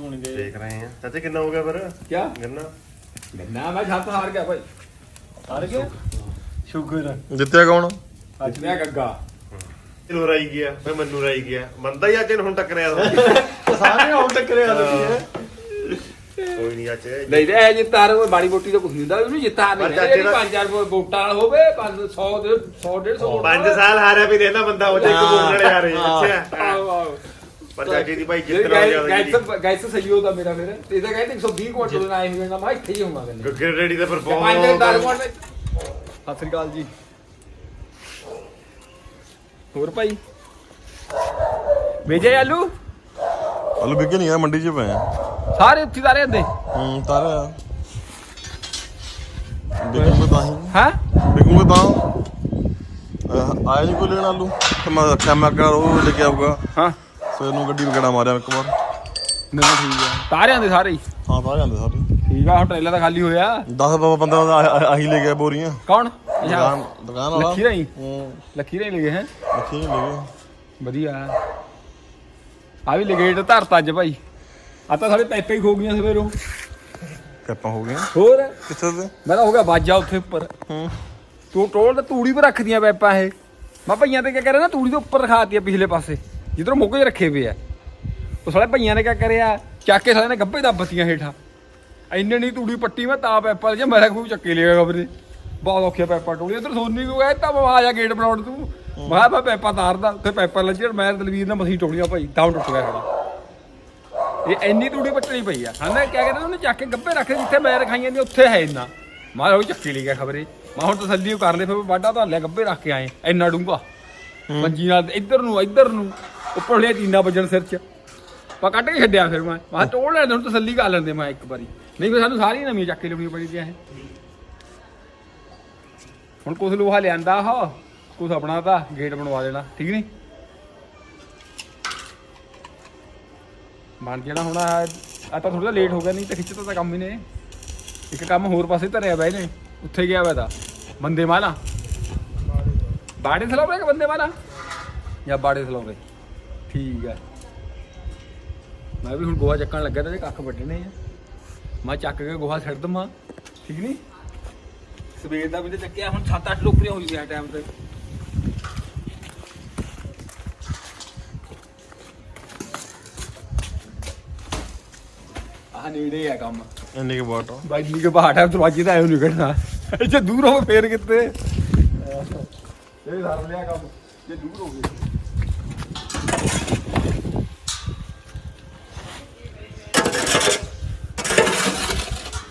ਤੂੰ ਨਹੀਂ ਦੇ। ਦੇਖ ਰਹੇ ਆ ਚਾਚੇ ਕਿੰਨਾ ਹੋ ਗਿਆ ਫਿਰ? ਕਿਆ? ਗੰਨਾ? ਗੰਨਾ ਮੈਂ ਛੱਤ ਹਾਰ ਗਿਆ ਭਾਈ। ਹਾਰ ਗਿਆ? ਸ਼ੁਕਰ ਜਿੱਤਿਆ ਕੌਣ? ਅੱਜ ਮੈਂ ਗੱਗਾ ਇਹਨੂੰ ਰਾਈ ਗਿਆ ਮੈਂ ਮੈਨੂੰ ਰਾਈ ਗਿਆ। ਮੰਦਾ ਹੀ ਅੱਜ ਇਹਨੂੰ ਹੁਣ ਟੱਕਰਿਆ। ਸਾਰੇ ਹੁਣ ਟੱਕਰਿਆ ਕੋਈ ਨਹੀਂ ਚਾਚੇ ਨਹੀਂ ਤੇ ਇਹ ਜਿੱਤਾਰ ਕੋਈ ਬਾੜੀ ਬੋਟੀ ਤਾਂ ਕੁਝ ਨਹੀਂ ਹੁੰਦਾ ਉਹਨੂੰ ਜਿੱਤਾਰ ਪਰ ਨਹੀਂ ਚਾਚੇ ਜਿਹੜੀ ਦਾ- 5000 ਵੋਟਾਂ ਵਾਲਾ ਹੋਵੇ 500 100 150 ਪੰਜ ਸਾਲ ਹਾਰਿਆ ਵੀ ਦੇਣਾ ਬੰਦਾ ਉਹ ਜੇ ਕਬੂਲ ਵਾਲੇ ਹਾਰੇ ਹਾਂ। ਅੱਛਾ। ਆਓ ਆਓ ਪਰ ਚਾਚੇ ਦੀ ਭਾਈ ਜਿੱਤਣਾ ਜ਼ਿਆਦਾ ਜੀ ਗੈਸ ਗੈਸ ਸਹੀ ਹੋਦਾ ਮੇਰਾ ਫਿਰ। ਤੇ ਤਾਂ ਕਹਿੰਦੇ 120 ਕੁਆਂਟਲ ਦਾ ਆਏ ਹੋਏ ਨਾ ਮੈਂ ਇੱਥੇ ਹੀ ਹੋਵਾਂ ਕਹਿੰਦੇ। ਗੱਗੇ ਰੈਡੀ ਦਾ ਕੁਆਂਟਲ ਸਤਿ ਸ੍ਰੀ ਅਕਾਲ ਜੀ। ਹੋਰ ਭਾਈ? ਵੇਜੇ ਆਲੂ? ਆਲੂ ਵਿਕੇ ਨਹੀਂ ਆ ਮੰਡੀ 'ਚ ਪਏ ਆ। ਸਾਰੇ ਉੱਥੇ ਤਾਰੇ ਹੁੰਦੇ? ਹੂੰ ਤਾਰਿਆ ਵਿਕੂਗੇ ਤਾਂ ਹੀ। ਹਾਂ? ਵਿਕੂਗੇ ਤਾਂ। ਆਇਆ ਨਹੀਂ ਕੋਈ ਲੈਣ ਆਲੂ? ਤੇ ਮੈਂ ਰੱਖਿਆ ਮੈਂ ਕਿਹਾ ਉਹ ਲੈ ਕੇ ਆਊਗਾ ਹਾਂ। ਸਵੇਰ ਨੂੰ ਗੱਡੀ ਵਗੜਾ ਮਾਰਿਆ ਇੱਕ ਵਾਰ। ਨਾ ਠੀਕ ਆ। ਤਾਰਿਆਂ ਦੇ ਸਾਰੇ ਹੀ। ਹਾਂ ਤਾਂ ਜਾਂਦੇ ਸਾਰੇ। ਠੀਕ ਆ ਹੁਣ ਟ੍ਰੇਲਰ ਤਾਂ ਖਾਲੀ ਹੋਇਆ। 10 15 ਦਾ ਆਹ- ਆਹੀ ਲੈ ਗਿਆ ਬੋਰੀਆਂ। ਕੌਣ? ਦੁਕਾਨ ਦੁਕਾਨ ਵਾਲਾ। ਲੱਖੀ ਰਾਈ ਹੂੰ। ਲੱਖੀ ਰਾਈ ਲਗੇ ਹੈ? ਲੱਖੀ ਲੈ ਗਏ। ਵਧੀਆ। ਆ ਵੀ ਲਗੇਟ ਧਰਤਾ ਅੱਜ ਭਾਈ। ਆ ਤਾਂ ਸਾਡੇ ਪੈਪੇ ਹੀ ਖੋ ਗਈਆਂ ਸਵੇਰੋਂ ਕੱਪਾਂ ਹੋ ਗਈਆਂ। ਹੋਰ? ਕਿੱਥੇ ਤੇ ਮੈਂ ਤਾਂ ਹੋ ਗਿਆ ਬਾਜਾ ਉੱਥੇ ਉੱਪਰ। ਹੂੰ। ਤੂੰ ਟੋਲ ਤੇ ਤੂੜੀ 'ਤੇ ਰੱਖਦੀਆਂ ਪੈਪਾਂ ਇਹ। ਮੈਂ ਭਈਆਂ ਤੇ ਕਿਆ ਕਰਿਆ ਨਾ ਤੂੜੀ ਦੇ ਉੱਪਰ ਰਖਾਤੀਆਂ ਪਿਛਲੇ ਪਾਸੇ। ਜਿੱਧਰੋਂ ਮੋਗੇ ਰੱਖੇ ਪਏ ਆ। ਉਹ ਸਾਲੇ ਭਈਆਂ ਨੇ ਕਿਆ ਕਰਿਆ? ਚੱਕ ਕੇ ਸਾਲੇ ਨੇ ਗੱਭੇ ਦੱਬਤੀਆਂ ਹੇਠਾਂ। ਇੰਨੇ ਨਹੀਂ ਤੂੜੀ ਪੱਟੀ ਮੈਂ ਤਾਂ ਪੈਪਾਂ ਜੇ ਮੇਰਾ ਕੋਈ ਚੱਕੇ ਲਿਆ ਖਬਰੇ ਬਹੁਤ ਔਖੇ ਪੈਪਾਂ ਟੋਲੀ ਉਧਰ ਸੋਨੀ ਕੋ ਗਏ ਤਾਂ ਆ ਜਾ ਗੇਟ ਬਣਾਉਣ ਤੂੰ। ਮੈਂ ਮੈਂ ਪੈਪਾਂ ਤਾਰਦਾ ਉੱਥੇ ਪੈਪਾਂ ਲੱਗੇ ਮੈਂ ਦਲਵੀਰ ਨੇ ਮਸੀਂ ਟੋਲੀਆਂ ਭਾਈ ਤਾਂ ਟੁੱਟ ਗਿਆ ਸਾਡਾ। ਇਹ ਇੰਨੀ ਤੂੜੀ ਪੱਟਣੀ ਪਈ ਆ। ਹਨਾ ਕਿਆ ਕਹਿੰਦੇ ਉਹਨੇ ਚੱਕ ਕੇ ਗੱਭੇ ਰੱਖ ਜਿੱਥੇ ਮੈਂ ਰਖਾਈਆਂ ਨੇ ਉੱਥੇ ਹੈ ਇੰਨਾ। ਮੈਂ ਉਹ ਚੱਕੀ ਲਈ ਗਿਆ ਖਬਰੇ। ਮੈਂ ਹੁਣ ਤਸੱਲੀ ਕਰ ਲੈ ਫਿਰ ਵਾਢਾ ਤਾਂ ਲਿਆ ਗੱਭੇ ਰੱਖ ਕੇ ਆਏ। ਇੰਨਾ ਡੂੰਗਾ ਮੰਜੀ ਨਾਲ ਇੱਧਰ ਨੂੰ ਇੱਧਰ ਨੂੰ। ਉੱਪਰ ਲਿਆ ਟੀਨਾ ਵੱਜਣ ਸਿਰ 'ਚ। ਪਾ ਕੱਢ ਕੇ ਛੱਡਿਆ ਫਿਰ ਮੈਂ। ਮੈਂ ਟੋੜ ਲੈਂਦੇ ਹੁਣ ਤਸੱਲੀ ਕਰ ਲੈਂਦੇ ਮੈਂ ਇੱਕ ਵਾਰੀ। ਨਹੀਂ ਫਿਰ ਸਾਨੂੰ ਸਾਰੀ ਨਵੀਂ ਚੱਕ ਕੇ ਲਿਆਉਣੀ ਪੜੀ ਦੀਆਂ ਇਹ। ਹੁਣ ਕੁਛ ਲੋਹਾ ਲਿਆਂਦਾ ਆਹ ਕੁਛ ਆਪਣਾ ਤਾਂ ਗੇਟ ਬਣਵਾ ਦੇਣਾ ਠੀਕ ਨਹੀਂ? ਬਣ ਜਾਣਾ ਹੁਣ ਆ ਤਾਂ ਥੋੜਾ ਜਿਹਾ ਲੇਟ ਹੋ ਗਿਆ ਨਹੀਂ ਤਾਂ ਖਿੱਚਤਾ ਤਾਂ ਕੰਮ ਹੀ ਨੇ ਇੱਕ ਕੰਮ ਹੋਰ ਪਾਸੇ ਧਰਿਆ ਬੈ ਨੇ ਉੱਥੇ ਗਿਆ ਵਾ ਤਾਂ ਬੰਦੇ ਮਾਲਾ ਬਾੜੇ ਸਲਾਉਰੇ ਕਿ ਬੰਦੇ ਮਾਲਾ ਜਾਂ ਬਾੜੇ ਸਲਾਉਰੇ ਠੀਕ ਹੈ ਮੈਂ ਵੀ ਹੁਣ ਗੋਹਾ ਚੱਕਣ ਲੱਗਾ ਤੇ ਕੱਖ ਵੱਢਣੇ ਆ। ਮੈਂ ਚੱਕ ਕੇ ਗੋਹਾ ਛੱਡ ਦਵਾਂ ਠੀਕ ਨਹੀਂ ਸਵੇਰ ਦਾ ਵੀ ਤੇ ਚੱਕਿਆ ਹੁਣ 7-8 ਲੋਕਰੀਆਂ ਹੋਈ ਗਿਆ ਟਾਈਮ ਤੇ। ਆਹ ਨੇੜੇ ਆ ਕੰਮ। ਇੰਨੇ ਕੇ ਬਾਟ ਬਾਈ ਕੇ ਬਾਹਰ ਹੈ ਦਰਵਾਜ਼ੇ ਤਾਂ ਐਉਂ ਨਿਕਲਣਾ। ਜੇ ਦੂਰ ਹੋਵੇ ਫੇਰ ਕਿੱਥੇ ਇਹ ਧਰ ਲਿਆ ਕੰਮ ਜੇ ਦੂਰ ਹੋ ਗਏ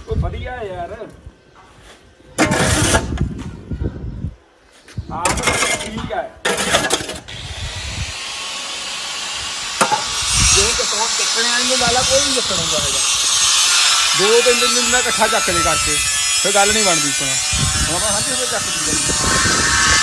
ਉਹ ਵਧੀਆ ਹੈ ਯਾਰ ਆਹ ਠੀਕ ਹੈ ਜੋ ਕਿ ਤੋਂ ਚੱਕਣੇ ਵਾਲੀ ਨੂੰ ਲਾਲਾ ਹੁੰਦਾ ਹੈਗਾ। ਦੋ ਤਿੰਨ ਦਿਨ ਦਿਨ ਦਾ ਇਕੱਠਾ ਚੱਕ ਲੈ ਕਰਕੇ, ਫਿਰ ਗੱਲ ਨਹੀਂ ਬਣਦੀ ਸੁਣਾ। ਹੁਣ ਆਪਾਂ ਹੰਝੇ ਹੋਏ ਚੱਕ ਦੀ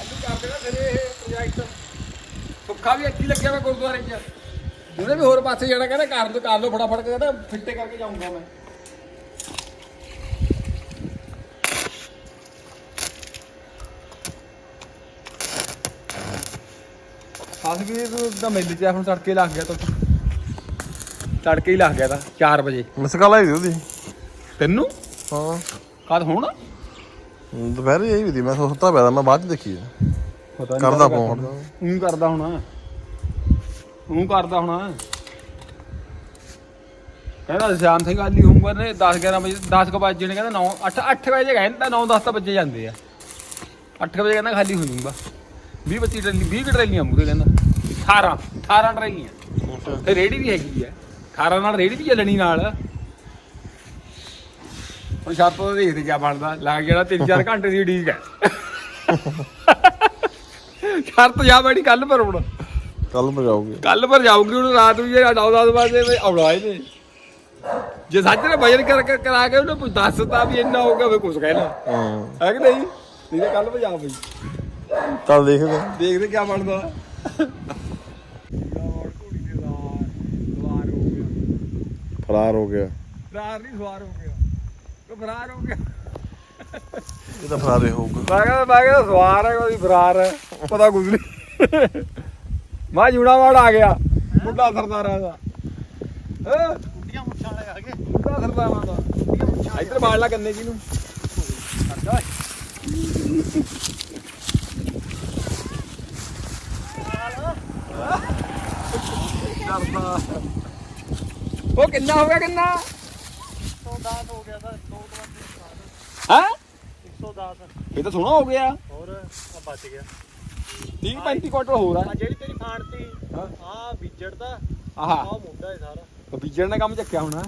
ਆਲੂ ਕਰਦੇ ਨਾ ਫਿਰ ਇਹ ਪ੍ਰੋਜੈਕਟ ਸੁੱਖਾ ਵੀ ਇੱਥੇ ਹੀ ਲੱਗਿਆ ਮੈਂ ਗੁਰਦੁਆਰੇ 'ਚ। ਉਹਨੇ ਵੀ ਹੋਰ ਪਾਸੇ ਜਾਣਾ ਕਹਿੰਦਾ ਕਰ ਦੋ ਕਰ ਲੋ ਫਟਾਫਟ ਕਹਿੰਦਾ ਫਿੱਟੇ ਕਰਕੇ ਜਾਊਂਗਾ ਮੈਂ। ਖਾਸ ਵੀ ਤੂੰ ਤਾਂ ਮਿਲ ਚ ਹੁਣ ਤੜਕੇ ਲੱਗ ਗਿਆ ਤਾਂ ਤੜਕੇ ਹੀ ਲੱਗ ਗਿਆ ਤਾਂ 4 ਵਜੇ। ਮਿਸ ਕਾਲ ਆਈ ਦੀ ਉਹਦੀ। ਤੈਨੂੰ? ਹਾਂ। ਕਦ ਹੁਣ? ਦੁਪਹਿਰੇ ਆਈ ਵੀ ਦੀ ਮੈਂ ਸੁੱਤਾ ਪਿਆ ਤਾ, ਮੈਂ ਬਾਅਦ ਚ ਦੇਖੀ ਆ। ਪਤਾ ਨੀ ਕਰਦਾ ਫੋਨ। ਕਰਦਾ ਹੋਣਾ। ਉਹ ਕਰਦਾ ਹੋਣਾ। ਕਹਿੰਦਾ ਸ਼ਾਮ ਸਿੰਘ ਆਲੀ ਹੋਊਗਾ ਨੇ 10 11 ਵਜੇ 10 ਕੁ ਵਜੇ ਨੇ ਕਹਿੰਦਾ 9 8 8 ਵਜੇ ਕਹਿੰਦਾ 9 10 ਤਾਂ ਵਜੇ ਜਾਂਦੇ ਆ। 8 ਵਜੇ ਕਹਿੰਦਾ ਖਾਲੀ ਹੋ ਜਾਊਗਾ। 20 25 ਟਰੈਲੀ 20 ਕੁ ਟਰੈਲੀਆਂ ਮੂਰੇ ਕਹਿੰਦਾ। 18 18 ਟਰੈਲੀਆਂ। ਤੇ ਰੇੜੀ ਵੀ ਹੈਗੀ ਆ। 18 ਨਾਲ ਰੇੜੀ ਵੀ ਚੱਲਣੀ ਨਾਲ। ਹੁਣ ਛੱਤ ਤੋਂ ਦੇਖਦੇ ਕਿਆ ਬਣਦਾ। ਲੱਗ ਜਿਹੜਾ 3-4 ਘੰਟੇ ਦੀ ਉਡੀਕ ਹੈ। ਸ਼ਰਤ ਜਾ ਬੈਠੀ ਕੱਲ ਪਰ ਹੁਣ। ਕੱਲ ਪਰ ਜਾਓਗੇ ਕੱਲ ਪਰ ਜਾਊਗੀ ਹੁਣ ਰਾਤ ਵੀ ਜੇ 9-10 ਵਜੇ ਵੀ ਆਉਣਾ ਇਹਨੇ ਜੇ ਸੱਚ ਨੇ ਵਜਨ ਕਰ ਕਰ- ਕਰਾ ਕੇ ਉਹਨੇ ਕੁਝ ਦੱਸਤਾ ਵੀ ਇੰਨਾ ਹੋ ਗਿਆ ਫੇ ਕੁਝ ਕਹਿਣਾ। ਹਾਂ। ਹੈ ਕਿ ਨਹੀਂ? ਨਹੀਂ ਤਾਂ ਕੱਲ ਭਜਾ ਬਈ। ਚੱਲ ਦੇਖਦੇ ਹਾਂ। ਦੇਖਦੇ ਕੀ ਬਣਦਾ। ਫਰਾਰ ਹੋ ਗਿਆ। ਫਰਾਰ ਨਹੀਂ ਸਵਾਰ ਹੋ ਗਿਆ। ਉਹ ਫਰਾਰ ਹੋ ਗਿਆ। ਇਹ ਤਾਂ ਫਰਾਰੇ ਹੋਊਗਾ। ਮੈਂ ਕਹਿੰਦਾ ਮੈਂ ਕਹਿੰਦਾ ਸਵਾਰ ਹੈ ਕੋਈ ਫਰਾਰ ਹੈ ਪਤਾ ਕੁਝ ਨਹੀਂ। ਮਾ ਜੂੜਾ ਵਾੜ ਆ ਗਿਆ। ਮੁੰਡਾ ਸਰਦਾਰਾਂ ਦਾ। ਹਾਂ? ਕੁੱਟੀਆਂ ਮੁੱਛਾਂ ਵਾਲੇ ਆ ਗਏ। ਮੁੰਡਾ ਸਰਦਾਰਾਂ ਦਾ। ਇੱਧਰ ਬਾੜ ਲਾ ਕੰਨੇ ਜੀ ਨੂੰ। ਕਰਦਾ ਉਹ ਕਿੰਨਾ ਹੋ ਗਿਆ ਕਿੰਨਾ? 110 ਹੋ ਗਿਆ ਤਾਂ 2 ਹਾਂ? 110 ਇਹ ਤਾਂ ਸੋਹਣਾ ਹੋ ਗਿਆ। ਹੋਰ ਆ ਬਚ ਗਿਆ। 30 35 ਕੁਆਟਰ ਹੋਰ ਆ। ਆ ਜਿਹੜੀ ਤੇਰੀ ਖਾਣ ਤੀ ਹਾਂ। ਆ ਵਿਜੜ ਦਾ ਆਹਾ ਆ ਮੁੰਡਾ ਹੈ ਸਾਰਾ। ਬੀਜਣ ਨੇ ਕੰਮ ਚੱਕਿਆ ਹੋਣਾ।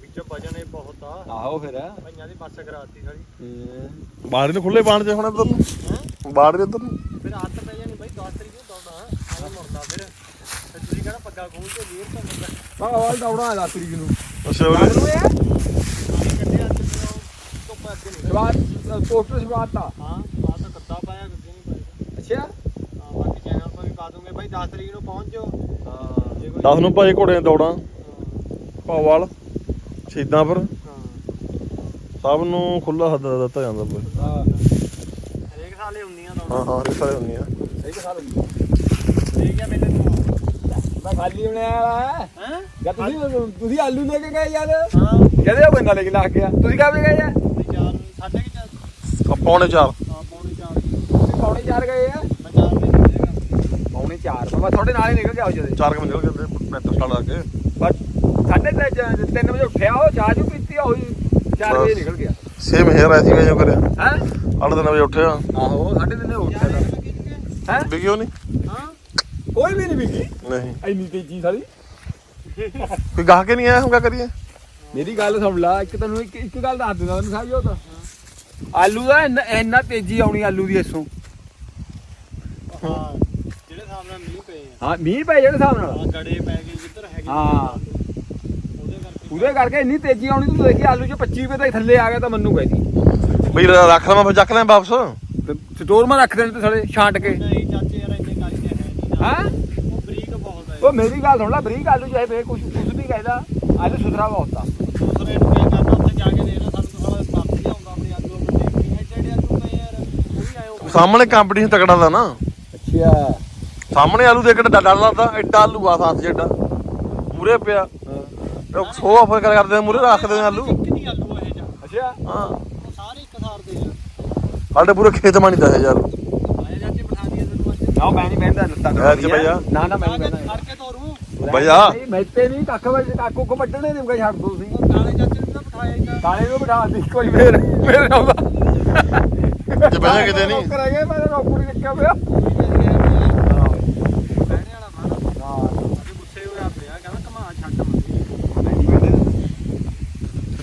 ਵਿੱਚ ਵਜਨ ਇਹ ਬਹੁਤ ਆ। ਆਹੋ ਫਿਰ। ਭਈਆਂ ਦੀ ਬੱਸ ਕਰਾਤੀ ਸਾਰੀ। ਬਾੜ ਨੂੰ ਖੁੱਲੇ ਬਾਣ ਚ ਹੁਣ ਇੱਧਰ ਨੂੰ। ਬਾੜ ਦੇ ਇੱਧਰ ਨੂੰ। ਫਿਰ ਹੱਥ ਪੈ ਜਾਣੀ ਬਾਈ 10 ਤਰੀਕ ਨੂੰ ਦੌੜਨਾ ਐਂ ਮੁੜਦਾ ਫਿਰ। ਤੇ ਤੁਸੀਂ ਕਹਿੰਦਾ ਪੱਗਾ ਖੋਲ ਕੇ ਲੀਰ ਤਾਂ ਮੁੰਡਾ ਆਹ ਵਾਲ ਦੌੜਾ ਆ ਤਰੀਕ ਨੂੰ। ਅੱਛਾ ਉਹਨੇ ਪਾਣੀ ਕੱਢਿਆ ਤੇ ਫਿਰ ਉਹ ਧੁੱਪ ਅੱਗੇ ਨਹੀਂ। ਸ਼ੁਰੂਆਤ ਪੋਸਟਰ ਸ਼ੁਰੂਆਤ ਤਾਂ। ਹਾਂ ਆ ਤਾਂ ਕੱਦਾ ਪਾਇਆ ਅੱਗੇ ਨਹੀਂ ਪਾਇਆ। ਅੱਛਾ ਹਾਂ ਬਾਕੀ ਚੈਨਲ ਪਰ ਵੀ ਪਾ ਦੂੰਗੇ ਬਾਈ 10 ਤਰੀਕ ਨੂੰ ਪਹੁੰਚ ਜਾਓ। ਹਾਂ। ਜੇ ਕੋਈ 10 ਨੂੰ ਭਾਈ ਘੋੜੇ ਦੀਆਂ ਦੌੜਾਂ। ਹਾਂ, ਪਾਵਾਲ ਸ਼ਹੀਦਾਂ ਪਰ ਹਾਂ। ਸਭ ਨੂੰ ਖੁੱਲਾ ਹੱਦ ਦਿੱਤਾ ਜਾਂਦਾ ਬਈ ਹਾਂ। ਹਰੇਕ ਸਾਲੇ ਹੁੰਦੀਆਂ ਹਾਂ ਦੌੜਾਂ। ਹਾਂ ਇਹ ਸਾਰੇ ਹੁੰਦੀਆਂ। ਸਹੀ ਤਾਂ ਸਾਲ ਠੀਕ ਹੈ ਮੇਰੇ ਨੂੰ ਮੈਂ ਖਾਲੀ ਬਣਿਆ ਵਾਲਾ ਹੈ ਹੈ? ਜਾਂ ਤੁਸੀਂ ਤੁਸੀਂ ਆਲੂ ਲੈ ਕੇ ਗਏ ਯਾਰ? ਹਾਂ। ਕਹਦੇ ਉਹ ਬੰਦਾ ਲੈ ਕੇ ਲਾ ਗਿਆ ਤੁਸੀਂ ਕਾਹਦੇ ਗਏ ਆ? ਤੇ ਚਾਰ ਸਾਢੇ ਕਿ ਚਾਰ। ਆ ਪੌਣੇ 4 ਹਾਂ ਪੌਣੇ ਚਾਰ। ਤੁਸੀਂ ਪੌਣੇ 4 ਗਏ ਆ ਮੈਂ ਚਾਰ ਵਜੇ ਨਿਕਲੇਗਾ ਪੌਣੇ 4 ਮੈਂ ਤੁਹਾਡੇ ਨਾਲ ਹੀ ਨਿਕਲ ਗਿਆ ਉਹ ਜਦੇ। 4 ਵਜੇ ਨਿਕਲ ਜਾਂਦੇ ਮੈਟਰ ਸਟਾਰਟ ਆ ਕੇ। ਬਸ ਸਾਢੇ 3 ਵਜੇ ਉੱਠਿਆ ਉਹ ਚਾਹ ਚੂ ਪੀਤੀ ਆ ਹੋਈ 4 ਵਜੇ ਨਿਕਲ ਗਿਆ। ਸੇਮ ਹੇਅਰ ਐਸੀ ਵੇ ਜੋ ਕਰਿਆ। ਹੈ? 8 ਵਜੇ ਉੱਠਿਆ। ਆਹੋ ਸਾਢੇ ਤਿੰਨ ਉੱਠਿਆ ਹੈ ਹਾਂ? ਵਿਗਿਓ ਨਹੀਂ ਕੋਈ ਵੀ ਨਹੀਂ ਵਿਕੀ ਨਹੀਂ। ਇੰਨੀ ਤੇਜ਼ੀ ਸਾਰੀ ਕੋਈ ਗਾਹ ਕੇ ਨਹੀਂ ਆਇਆ ਹੁਣ ਕਿਆ ਕਰੀਏ? ਮੇਰੀ ਗੱਲ ਸੁਣ ਲਾ ਇੱਕ ਤੈਨੂੰ ਇੱਕ ਇੱਕ ਗੱਲ ਦੱਸ ਦਿੰਦਾ ਤੈਨੂੰ ਸਾਜੋ ਤਾਂ। ਆਲੂ ਦਾ ਇੰਨਾ- ਤੇਜ਼ੀ ਆਉਣੀ ਆਲੂ ਦੀ ਇਸੋਂ ਹਾਂ। ਮੀਂਹ ਪਏ ਆ। ਹਾਂ ਮੀਂਹ ਪਏ ਜਿਹੜੇ ਹਿਸਾਬ ਨਾਲ। ਗੜੇ ਪੈ ਗਏ ਜਿੱਧਰ ਹੈਗੇ ਹਾਂ। ਉਹਦੇ ਕਰਕੇ ਉਹਦੇ ਕਰਕੇ ਇੰਨੀ ਤੇਜ਼ੀ ਆਉਣੀ ਤੂੰ ਦੇਖੀ ਆਲੂ ਚ 25 ਰੁਪਏ ਤਾਂ ਥੱਲੇ ਆ ਗਿਆ ਤਾਂ ਮੈਨੂੰ ਕਹਿਦੀ ਬਈ ਰੱਖ ਲਵਾਂ ਫਿਰ ਚੱਕ ਲੈ ਵਾਪਸ। ਸਟੋਰ ਮੈਂ ਰੱਖ ਦੇਣ ਤੇ ਥਲੇ ਛਾਂਟ ਕੇ। ਨਹੀਂ ਚਾਚੇ ਯਾਰ ਇੰਨੇ ਕਾਲੀ ਤੇ ਹੈ ਨਹੀਂ। ਹਾਂ? ਉਹ ਬਰੀਕ ਬਹੁਤ ਹੈ ਉਹ ਮੇਰੀ ਗੱਲ ਸੁਣ ਲੈ ਬਰੀਕ ਆਲੂ ਚਾਹੇ ਫੇ ਕੁਝ ਕੁਝ ਨਹੀਂ ਕਹਿਦਾ ਆਲੂ ਸੁਥਰਾ ਬਹੁਤ ਆ। ਦੂਸਰੇ ਨੂੰ ਕੀ ਕਰਨਾ ਉੱਥੇ ਜਾ ਕੇ ਦੇਖ ਲੈ ਸਾਨੂੰ ਤਾਂ ਸਾਲਾ ਸਬਜ਼ੀ ਆਉਂਦਾ ਆਪਣੇ ਆਲੂ ਆਪਣੇ ਦੇਖੀ ਹੈ ਜਿਹੜੇ ਆਲੂ ਪਏ ਯਾਰ ਉਹ ਵੀ ਉਹ ਸਾਹਮਣੇ ਕੰਪੀਟੀਸ਼ਨ ਤਕੜਾ ਦਾ ਨਾ। ਅੱਛਾ। ਸਾਹਮਣੇ ਆਲੂ ਦੇ ਕਿੱਡਾ ਡਾਲਾ ਲੱਗਦਾ ਐਡਾ ਆਲੂ ਆ ਸਾਥ ਜਿੱਡਾ। ਮੂਰੇ ਪਿਆ। ਤੇ ਸੋ ਆਫਰ ਕਰ ਕਰਦੇ ਮੂਰੇ ਰੱਖਦੇ ਨੇ ਆਲੂ। ਇੱਕ ਨਹੀਂ ਆਲੂ ਇਹ ਜਾ ਅੱਛਾ। ਹਾਂ। ਉਹ ਸਾਰੇ ਇੱਕ ਸਾਰ ਦੇ ਆ। ਸਾਡੇ ਪੂਰੇ ਖੇਤ ਮਾਣੀ ਦਾ ਹੈ ਯਾਰ। ਨਾ ਮੈਂ ਨਹੀਂ ਬਹਿੰਦਾ ਲੱਤਾਂ ਭਈਆ। ਨਾ ਨਾ ਮੈਂ ਨਹੀਂ ਕੇ ਬਹਿੰਦਾ। ਖੜ ਕੇ ਤੋਰੂ। ਭਈਆ। ਨਹੀਂ, ਮੈਤੇ ਨਹੀਂ ਕੱਖ ਵਜ ਕਾਕੂ ਕੋ ਵੱਢਣੇ ਨੇ ਛੱਡ ਦੋ ਤੁਸੀਂ। ਕਾਲੇ ਚਾਚੇ ਨੂੰ ਤਾਂ ਬਿਠਾਇਆ ਤਾਂ ਕਾਲੇ ਨੂੰ ਬਿਠਾ ਦੀ ਕੋਈ ਫੇਰ ਮੇਰੇ ਆਉਂਦਾ ਜੇ ਬਹਿਣਾ ਕਿਤੇ ਨਹੀਂ। ਕਰ ਗਿਆ ਮੈਂ ਰੋਕੂ ਨਹੀਂ ਰੱਖਿਆ ਪਿਆ ਬਹਿਣੇ ਵਾਲਾ ਮਾਣਾ ਅਸੀਂ ਗੁੱਸੇ ਹੋਇਆ ਪਿਆ ਕਹਿੰਦਾ ਕਮਾ ਛੱਡ ਮੰਗੀ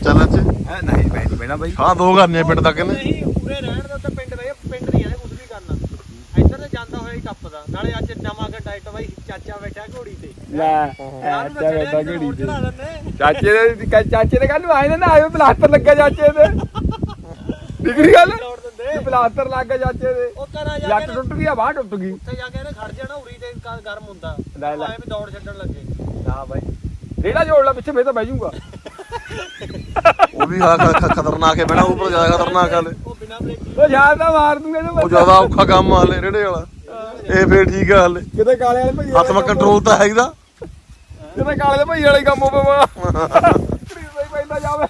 ਚੱਲ ਅੱਛੇ ਹੈ ਨਹੀਂ ਮੈਂ ਨਹੀਂ ਬਹਿਣਾ ਬਾਈ। ਹਾਂ ਦੋ ਕਰਨੇ ਪਿੰਡ ਤੱਕ ਨੇ। ਨਹੀਂ ਪੂਰੇ ਰਹਿਣ ਦਾ ਤਾਂ ਪਿੰਡ ਰਹੇ ਪਿੰਡ ਨਹੀਂ ਆਏ ਕੁਝ ਵੀ ਕਰਨਾ। ਇੱਧਰ ਤੇ ਜਾਂਦਾ ਹੋਇਆ ਹੀ ਟੱਪਦਾ ਨਾਲੇ ਅੱਜ ਨਵਾਂ ਕਾ ਡਾਈਟ ਬਾਈ ਚਾਚਾ ਬੈਠਾ ਘੋੜੀ ਤੇ। ਲੈ ਚਾਚਾ ਬੈਠਾ ਘੜੀ ਤੇ। ਚਾਚੇ ਦੇ ਚਾਚੇ ਦੇ ਕੱਲ ਨੂੰ ਆਏ ਨੇ ਨਾ ਆਏ ਪਲਾਸਟਰ ਲੱਗਾ ਚਾਚੇ ਦੇ। ਡਿਗਰੀ ਗੱਲ? ਪਲਾਸਟਰ ਲੱਗ ਗਿਆ ਚਾਚੇ ਦੇ। ਉਹ ਕਰਾਂ ਜਾ ਲੱਤ ਕੇ ਟੁੱਟ ਗਈ ਆ ਬਾਹ ਟੁੱਟ ਗਈ। ਉੱਥੇ ਜਾ ਕੇ ਇਹਨੇ ਖੜ ਜਾਣਾ ਉਰੀ ਤੇ ਗਰਮ ਹੁੰਦਾ। ਲੈ ਲੈ। ਆਏ ਵੀ ਦੌੜ ਛੱਡਣ ਲੱਗੇ। ਨਾ ਬਾਈ। ਰੇੜਾ ਜੋੜ ਲੈ ਪਿੱਛੇ ਫੇਰ ਤਾਂ ਬਹਿ ਜਾਊਗਾ। ਵੀ ਹਾਂ ਖ- ਖ- ਖਤਰਨਾਕ ਹੈ ਬਣਾ ਉੱਪਰ ਜ਼ਿਆਦਾ ਖਤਰਨਾਕ ਹਾਲੇ ਉਹ ਬਿਨਾ ਬ੍ਰੇਕ ਉਹ ਯਾਰ ਤਾਂ ਮਾਰ ਦੂੰਗੇ ਇਹਨੂੰ। ਉਹ ਜ਼ਿਆਦਾ ਔਖਾ ਕੰਮ ਆ ਹਾਲੇ ਰੇੜੇ ਵਾਲਾ। ਇਹ ਫੇਰ ਠੀਕ ਆ ਹਾਲੇ। ਕਿਤੇ ਕਾਲੇ ਵਾਲੇ ਭਈ ਹੱਥ ਮਾ ਕੰਟਰੋਲ ਤਾਂ ਹੈਗਾ ਕਿਤੇ ਕਾਲੇ ਦੇ ਭਈ ਵਾਲੇ ਕੰਮ ਹੋਵੇ ਮਾ। ਸਹੀ ਪੈਂਦਾ ਜਾਵੇ।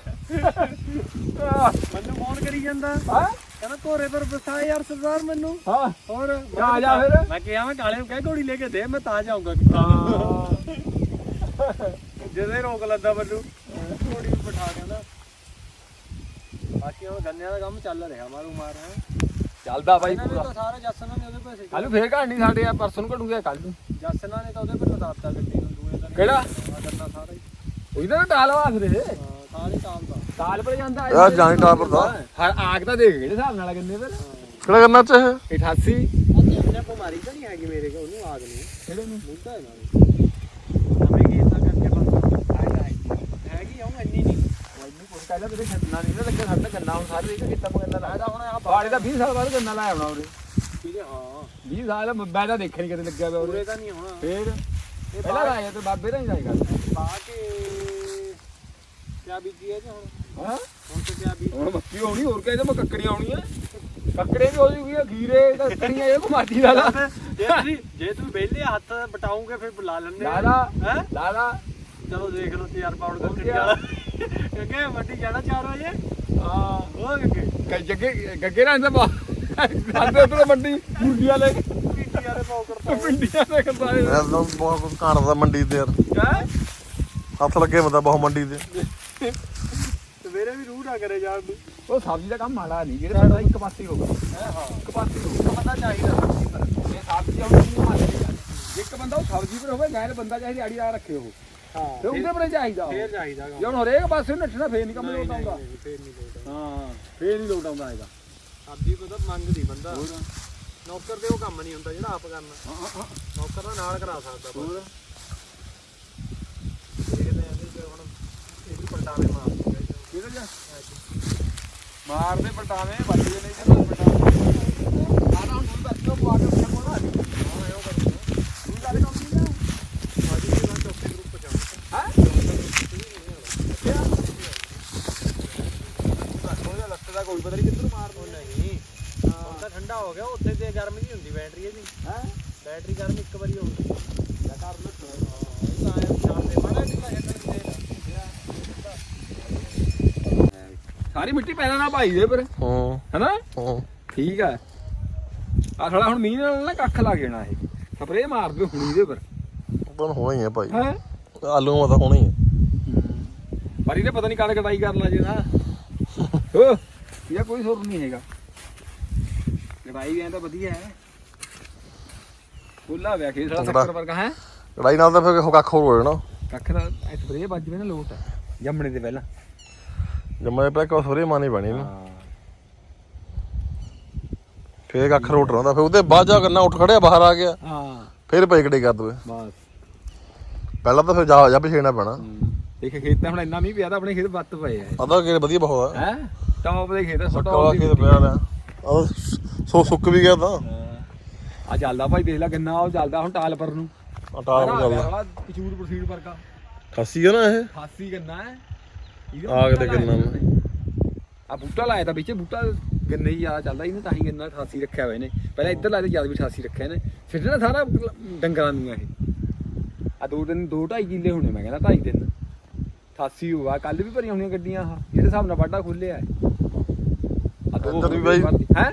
ਮੈਨੂੰ ਫੋਨ ਕਰੀ ਜਾਂਦਾ। ਹਾਂ? ਕਹਿੰਦਾ ਘੋਰੇ ਪਰ ਬਸਾ ਯਾਰ ਸਰਦਾਰ ਮੈਨੂੰ। ਹਾਂ। ਹੋਰ ਆ ਜਾ ਫਿਰ। ਮੈਂ ਕਿਹਾ ਮੈਂ ਕਾਲੇ ਨੂੰ ਕਹਿ ਘੋੜੀ ਲੈ ਕੇ ਦੇ ਮੈਂ ਤਾਂ ਜਾਊਂਗਾ ਜਿਹਦੇ ਰੋਕ ਲੱਦਾ ਮੈਨੂੰ। ਘੋੜੀ ਬਿਠਾ ਕਹਿੰਦਾ ਬਾਕੀ ਉਹ ਗੰਨਿਆਂ ਦਾ ਕੰਮ ਚੱਲ ਰਿਹਾ ਮਾਰੂ ਮਾਰ ਹੈ। ਚੱਲਦਾ ਬਾਈ ਇਹਨਾਂ ਨੇ ਪੂਰਾ। ਤਾਂ ਸਾਰੇ ਜੱਸਨਾਂ ਨੇ ਉਹਦੇ ਪੈਸੇ ਕੱਲ ਫੇਰ ਘਾਣੀ ਸਾਡੇ ਆ ਪਰਸੋਂ ਨੂੰ ਘੜੂਗਾ ਕੱਲ ਨੂੰ। ਜੱਸਨਾਂ ਨੇ ਤਾਂ ਉਹਦੇ ਪਰ ਲਦਾਤਾ ਗੱਡੀ ਨੂੰ ਦੂਏ ਦਾ ਕਿਹੜਾ? ਗੰਨਾ ਸਾਰਾ। ਹੀ ਉਹਦਾ ਤਾਂ ਟਾਲ ਵਾਸ ਰਹੇ ਹਾਂ, ਸਾਰੇ ਕੰਮ ਦਾ। ਟਾਲ ਪਰ ਜਾਂਦਾ ਯਾਰ ਜਾਣੀ ਟਾਲ ਪਰ ਦਾ। ਹਾਂ ਆਗ ਤਾਂ ਦੇਖ ਕਿਹੜੇ ਹਿਸਾਬ ਨਾਲ ਕਿੰਨੇ ਫਿਰ। ਕਿਹੜਾ ਕਰਨਾ ਚਾਹੇ 88 ਉਹ ਆਪਣੇ ਬਿਮਾਰੀ ਤਾਂ ਨਹੀਂ ਹੈਗੀ ਮੇਰੇ ਕੋਲ ਉਹਨੂੰ ਆਗ ਨਹੀਂ। ਕਿਹੜੇ ਨੂੰ? ਮੁੰਡਾ ਹੈ ਨਾਲ ਨਵੇਂ ਗੇਟ ਦਾ ਕਰਕੇ ਬਸ ਆਇਆ ਹੈਗੀ ਆਉਂ ਇੰਨੀ ਨਹੀਂ ਕਹਿੰਦਾ ਤੇਰੇ ਛੱਡਣਾ ਨਹੀਂ ਨਾ ਲੱਗਿਆ ਸਾਡਾ ਗੰਨਾ ਹੁਣ ਸਾਰੇ ਇਹ ਕਿੱਤਾ ਪਗੰਨਾ ਲਾਇਆ ਹੁਣ ਆ ਬਾੜੇ ਦਾ 20 ਸਾਲ ਬਾਅਦ ਗੰਨਾ ਲਾਇਆ ਹੋਣਾ ਉਹਦੇ ਠੀਕ ਹੈ ਹਾਂ। 20 ਸਾਲ ਮੈਂ ਤਾਂ ਦੇਖਿਆ ਨਹੀਂ ਕਦੇ ਲੱਗਿਆ ਪਿਆ ਉਹਦੇ। ਤਾਂ ਨਹੀਂ ਹੋਣਾ। ਫੇਰ? ਇਹ ਪਹਿਲਾਂ ਲਾਇਆ ਤੇ ਬਾਬੇ ਦਾ ਹੀ ਲਾਏਗਾ ਪਾ ਕੇ ਕਿਆ ਬੀਜੀ ਹੈ ਜੀ ਹੁਣ? ਹਾਂ? ਹੁਣ ਤੇ ਕਿਆ ਬੀਜ? ਹੁਣ ਮੱਕੀ ਹੋਣੀ ਹੋਰ ਕਹਿੰਦੇ ਮੈਂ ਕੱਕੜੀਆਂ ਆਉਣੀਆਂ ਕੱਕੜੇ ਵੀ ਹੋ ਜੂਗੀ ਖੀਰੇ ਕੱਕੜੀਆਂ ਇਹ ਕਮਾਟੀ ਦਾ ਲਾ ਜੇ ਤੁਸੀਂ ਜੇ ਤੁਸੀਂ ਵਿਹਲੇ ਹੱਥ ਬਟਾਉਂਗੇ ਫਿਰ ਬੁਲਾ ਲੈਂਦੇ ਲਾ ਲਾ ਹੈ? ਲਾ ਲਾ। ਚਲੋ ਦੇਖ ਲਓ ਤਿਆਰ ਪਾਉਣ ਦਾ ਹੋਰ ਕਿੱਡੀ ਕਿਆ? ਵਾਲਾ ਕਿਉਂਕਿ ਵੱਡੀ ਜਾਣਾ 4 ਵਜੇ? ਹਾਂ ਹੋ ਗਏ ਕ- ਜੱਗੇ ਗੱਗੇ ਨਾਲ ਤਾਂ ਬਾ ਆਂਦੇ ਉਧਰ ਵੱਡੀ ਮੁੰਡੀਆਂ ਲੈ ਕੇ। ਕਿੱਡੀ ਵਾਲੇ ਪਾਉ ਕਰਤਾ। ਪਿੰਡੀਆਂ ਲੈ ਕੇ ਆਏ ਐਦਾਂ ਬਹੁਤ ਕੁਝ ਘਾਣਦਾ ਮੰਡੀ ਤੇ ਯਾਰ। ਹੈ? ਹੱਥ ਲੱਗੇ ਬੰਦਾ ਬਹੁਤ ਮੰਡੀ ਤੇ। ਸਵੇਰੇ ਵੀ ਰੂਹ ਨਾ ਕਰੇ ਜਾਣ ਨੂੰ। ਉਹ ਸਬਜ਼ੀ ਦਾ ਕੰਮ ਮਾੜਾ ਨਹੀਂ ਜਿਹੜੇ ਬੰਦਾ ਇੱਕ ਪਾਸੇ ਹੋਗਾ ਹੈ ਹਾਂ। ਇੱਕ ਪਾਸੇ ਹੋਗਾ ਬੰਦਾ ਚਾਹੀਦਾ ਸਬਜ਼ੀ ਪਰ। ਇਹ ਸਬਜ਼ੀ ਆਉਂਦੀ ਨਹੀਂ ਮਾਰਦੀ ਇੱਕ ਬੰਦਾ ਉਹ ਸਬਜ਼ੀ ਪਰ ਹੋਵੇ ਗੈਰ ਬੰਦਾ ਚਾਹੀਦੀ ਆੜੀ ਆ ਰੱਖੇ ਉਹ। ਹਾਂ। ਤੇ ਉਹਦੇ ਪਰ ਚਾਹੀਦਾ ਉਹ। ਫੇਰ ਚਾਹੀਦਾ ਜੇ ਹੁਣ ਹਰੇਕ ਪਾਸੇ ਨੂੰ ਨੱਠਣਾ ਫੇਰ ਨਹੀਂ ਕੰਮ ਲੋਟ ਆਉਂਦਾ। ਫੇਰ ਨਹੀਂ ਲੋਟ ਹਾਂ ਫੇਰ ਨਹੀਂ ਲੋਟ ਆਉਂਦਾ ਹੈਗਾ। ਸਬਜ਼ੀ ਪਤਾ ਮੰਗਦੀ ਬੰਦਾ। ਨੌਕਰ ਤੇ ਉਹ ਕੰਮ ਨਹੀਂ ਹੁੰਦਾ ਜਿਹੜਾ ਆਪ ਕਰਨਾ। ਨੌਕਰ ਦਾ ਨਾਲ ਕਰਾ ਸਕਦਾ ਹੋਰ? ਦੇਖਦੇ ਆਂ ਵੀ ਹੁਣ ਇਹ ਵੀ ਪਲਟਾਵੇ ਮਾਰ ਦੂਗਾ ਕਿਹਦੇ ਜਾ ਮਾਰਦੇ ਪਲਟਾਵੇਂ ਵੱਜਦੇ ਨਹੀਂ ਤੇ ਪਲਟਾਵੇਂ ਆਣਾ ਹੁਣ ਤੂੰ ਬੱਚੋ ਪਵਾ ਕੇ ਉੱਥੇ ਕੋਲ ਆ ਗਈ ਹਾਂ ਇਹੋ ਕਰੂੰਗਾ ਤੂੰ ਕਾਹਦੇ ਕੰਮ ਨਹੀਂ ਗਿਆ ਸਾਡੀ ਜਿਹੜਾ ਚੌਥੇ ਗਰੁੱਪ ਚ ਆਉਂ ਹੈ ਉਹਦਾ ਲੱਤ ਦਾ ਕੋਈ ਪਤਾ ਨਹੀਂ ਕਿੱਧਰ ਮਾਰ ਉਹ ਨਹੀਂ। ਹੁਣ ਤਾਂ ਠੰਡਾ ਹੋ ਗਿਆ ਉੱਥੇ ਤੇ ਗਰਮ ਨਹੀਂ ਹੁੰਦੀ ਬੈਟਰੀ ਇਹਦੀ। ਹੈ? ਬੈਟਰੀ ਗਰਮ ਇੱਕ ਵਾਰੀ ਹੋ ਗਈ ਲਗਾਤਾਰ ਲੱਗ ਇਹ ਤਾਂ ਆਇਆ ਸ਼ਾਮ ਦੇ ਬੜਾ ਕਿੰਨਾ ਹਿੱਟਣ ਦੇ ਸਾਰੀ ਮਿੱਟੀ ਪੈਰਾਂ ਨਾਲ ਭਾਈ ਦੇ ਪਰ ਹੂੰ। ਹੈਨਾ? ਹੂੰ। ਠੀਕ ਆ। ਆ ਥੋੜਾ ਹੁਣ ਮੀਂਹ ਨਾਲ ਨਾ ਕੱਖ ਲੱਗ ਜਾਣਾ ਇਹ। ਸਪਰੇ ਮਾਰ ਦਿਓ ਹੁਣੀ ਦੇ ਪਰ ਤਾਂ ਹੋਣਾ ਹੀ ਹੈ ਭਾਈ। ਹੈ? ਆਲੂਆਂ ਦਾ ਹੋਣਾ ਹੀ ਹੈ। ਪਰ ਇਹਨੇ ਪਤਾ ਨਹੀਂ ਕਦ ਕਟਾਈ ਕਰ ਲਾ ਜੇ ਨਾ। ਹੋ ਇਹ ਕੋਈ ਸੁਰ ਨਹੀਂ ਹੈਗਾ। ਕਟਾਈ ਵੀ ਐਂ ਤਾਂ ਵਧੀਆ ਹੈ। ਖੁੱਲਾ ਵਿਆ ਸਾਲਾ ਤਗੜਾ। ਸੱਕਰ ਵਰਗਾ ਹੈ? ਲੜਾਈ ਨਾਲ ਤਾਂ ਫਿਰ ਉਹ ਕੱਖ ਹੋਰ ਹੋ ਜਾਣਾ ਕੱਖ ਦਾ ਸਪਰੇ ਵੱਜ ਜਵੇ ਨਾ ਲੋਟ। ਹੈ ਜੰਮਣੇ ਦੇ ਪਹਿਲਾਂ ਜੰਮੇ ਪੈ ਕੋ ਸੋਰੇ ਮਾਨੀ ਬਣੀ ਨਾ। ਹਾਂ। ਫੇਰ ਕੱਖ ਰੋਟ ਰਹਿੰਦਾ ਫਿਰ ਉਹਦੇ ਬਾਅਦ ਜਾ ਕਰਨਾ ਉੱਠ ਖੜਿਆ ਬਾਹਰ ਆ ਗਿਆ। ਹਾਂ। ਫੇਰ ਪੈ ਕੜੇ ਕਰ ਦਵੇ। ਬਸ। ਪਹਿਲਾਂ ਤਾਂ ਫਿਰ ਜਾ ਜਾ ਪਿਛੇਣਾ ਪੈਣਾ। ਹੂੰ। ਦੇਖ ਖੇਤਾਂ ਹੁਣ ਇੰਨਾ ਮੀਂਹ ਪਿਆ ਤਾਂ ਆਪਣੇ ਖੇਤ ਵੱਤ ਪਏ ਆ। ਆਦਾ ਕਿ ਵਧੀਆ ਬਹੁਤ ਆ। ਹੈ? ਟੌਪ ਦੇ ਖੇਤ ਸੱਕਾ ਸਟੌਪ ਕੇ ਪਿਆ ਰਿਹਾ ਆ ਸੋ ਸੁੱਕ ਵੀ ਗਿਆ ਤਾਂ। ਆ ਚੱਲਦਾ ਭਾਈ ਦੇਖ ਲੈ ਕਿੰਨਾ ਉਹ ਚੱਲਦਾ ਹੁਣ ਟਾਲ ਪਰ ਨੂੰ ਅਟਾਰ ਹੋ ਗਿਆ ਸਾਲਾ ਕਚੂਰ ਪ੍ਰਸੀਡ ਵਰਗਾ। ਖਾਸੀ ਆ ਨਾ ਇਹ? ਖਾਸੀ ਗੰਨਾ ਹੈ। ਇਹਦੇ ਆਗ ਬੂਟਾ ਤੇ ਗੰਨਾ ਲਾਇਆ ਨੂੰ। ਇਹਨੇ। ਆ ਬੂਟਾ ਲਾਇਆ ਤਾਂ ਵਿੱਚ ਬੂਟਾ ਗੰਨੇ ਹੀ ਜ਼ਿਆਦਾ ਚੱਲਦਾ ਇਹਨੇ ਤਾਂ ਹੀ ਗੰਨਾ 88 ਰੱਖਿਆ ਹੋਇਆ ਇਹਨੇ। ਪਹਿਲਾਂ ਇੱਧਰ ਲਾਇਆ ਜ਼ਿਆਦਾ ਵੀ 88 ਰੱਖਿਆ ਇਹਨੇ। ਸਿੱਟਣਾ ਸਾਰਾ ਡੰਗਰਾਂ ਦੀਆਂ ਇਹ। ਆ ਦੋ ਦਿਨ ਦੋ ਢਾਈ ਕਿੱਲੇ ਹੋਣੇ ਮੈਂ ਕਹਿੰਦਾ ਢਾਈ ਦਿਨ। 88 ਹੋਆ ਕੱਲ ਵੀ ਭਰੀਆਂ ਹੋਣੀਆਂ ਗੱਡੀਆਂ ਆਹ। ਜਿਹੜੇ ਹਿਸਾਬ ਨਾਲ ਵਾਢਾ ਖੁੱਲਿਆ ਹੈ। ਇੱਧਰ ਵੀ ਬਾਈ- ਹੈ?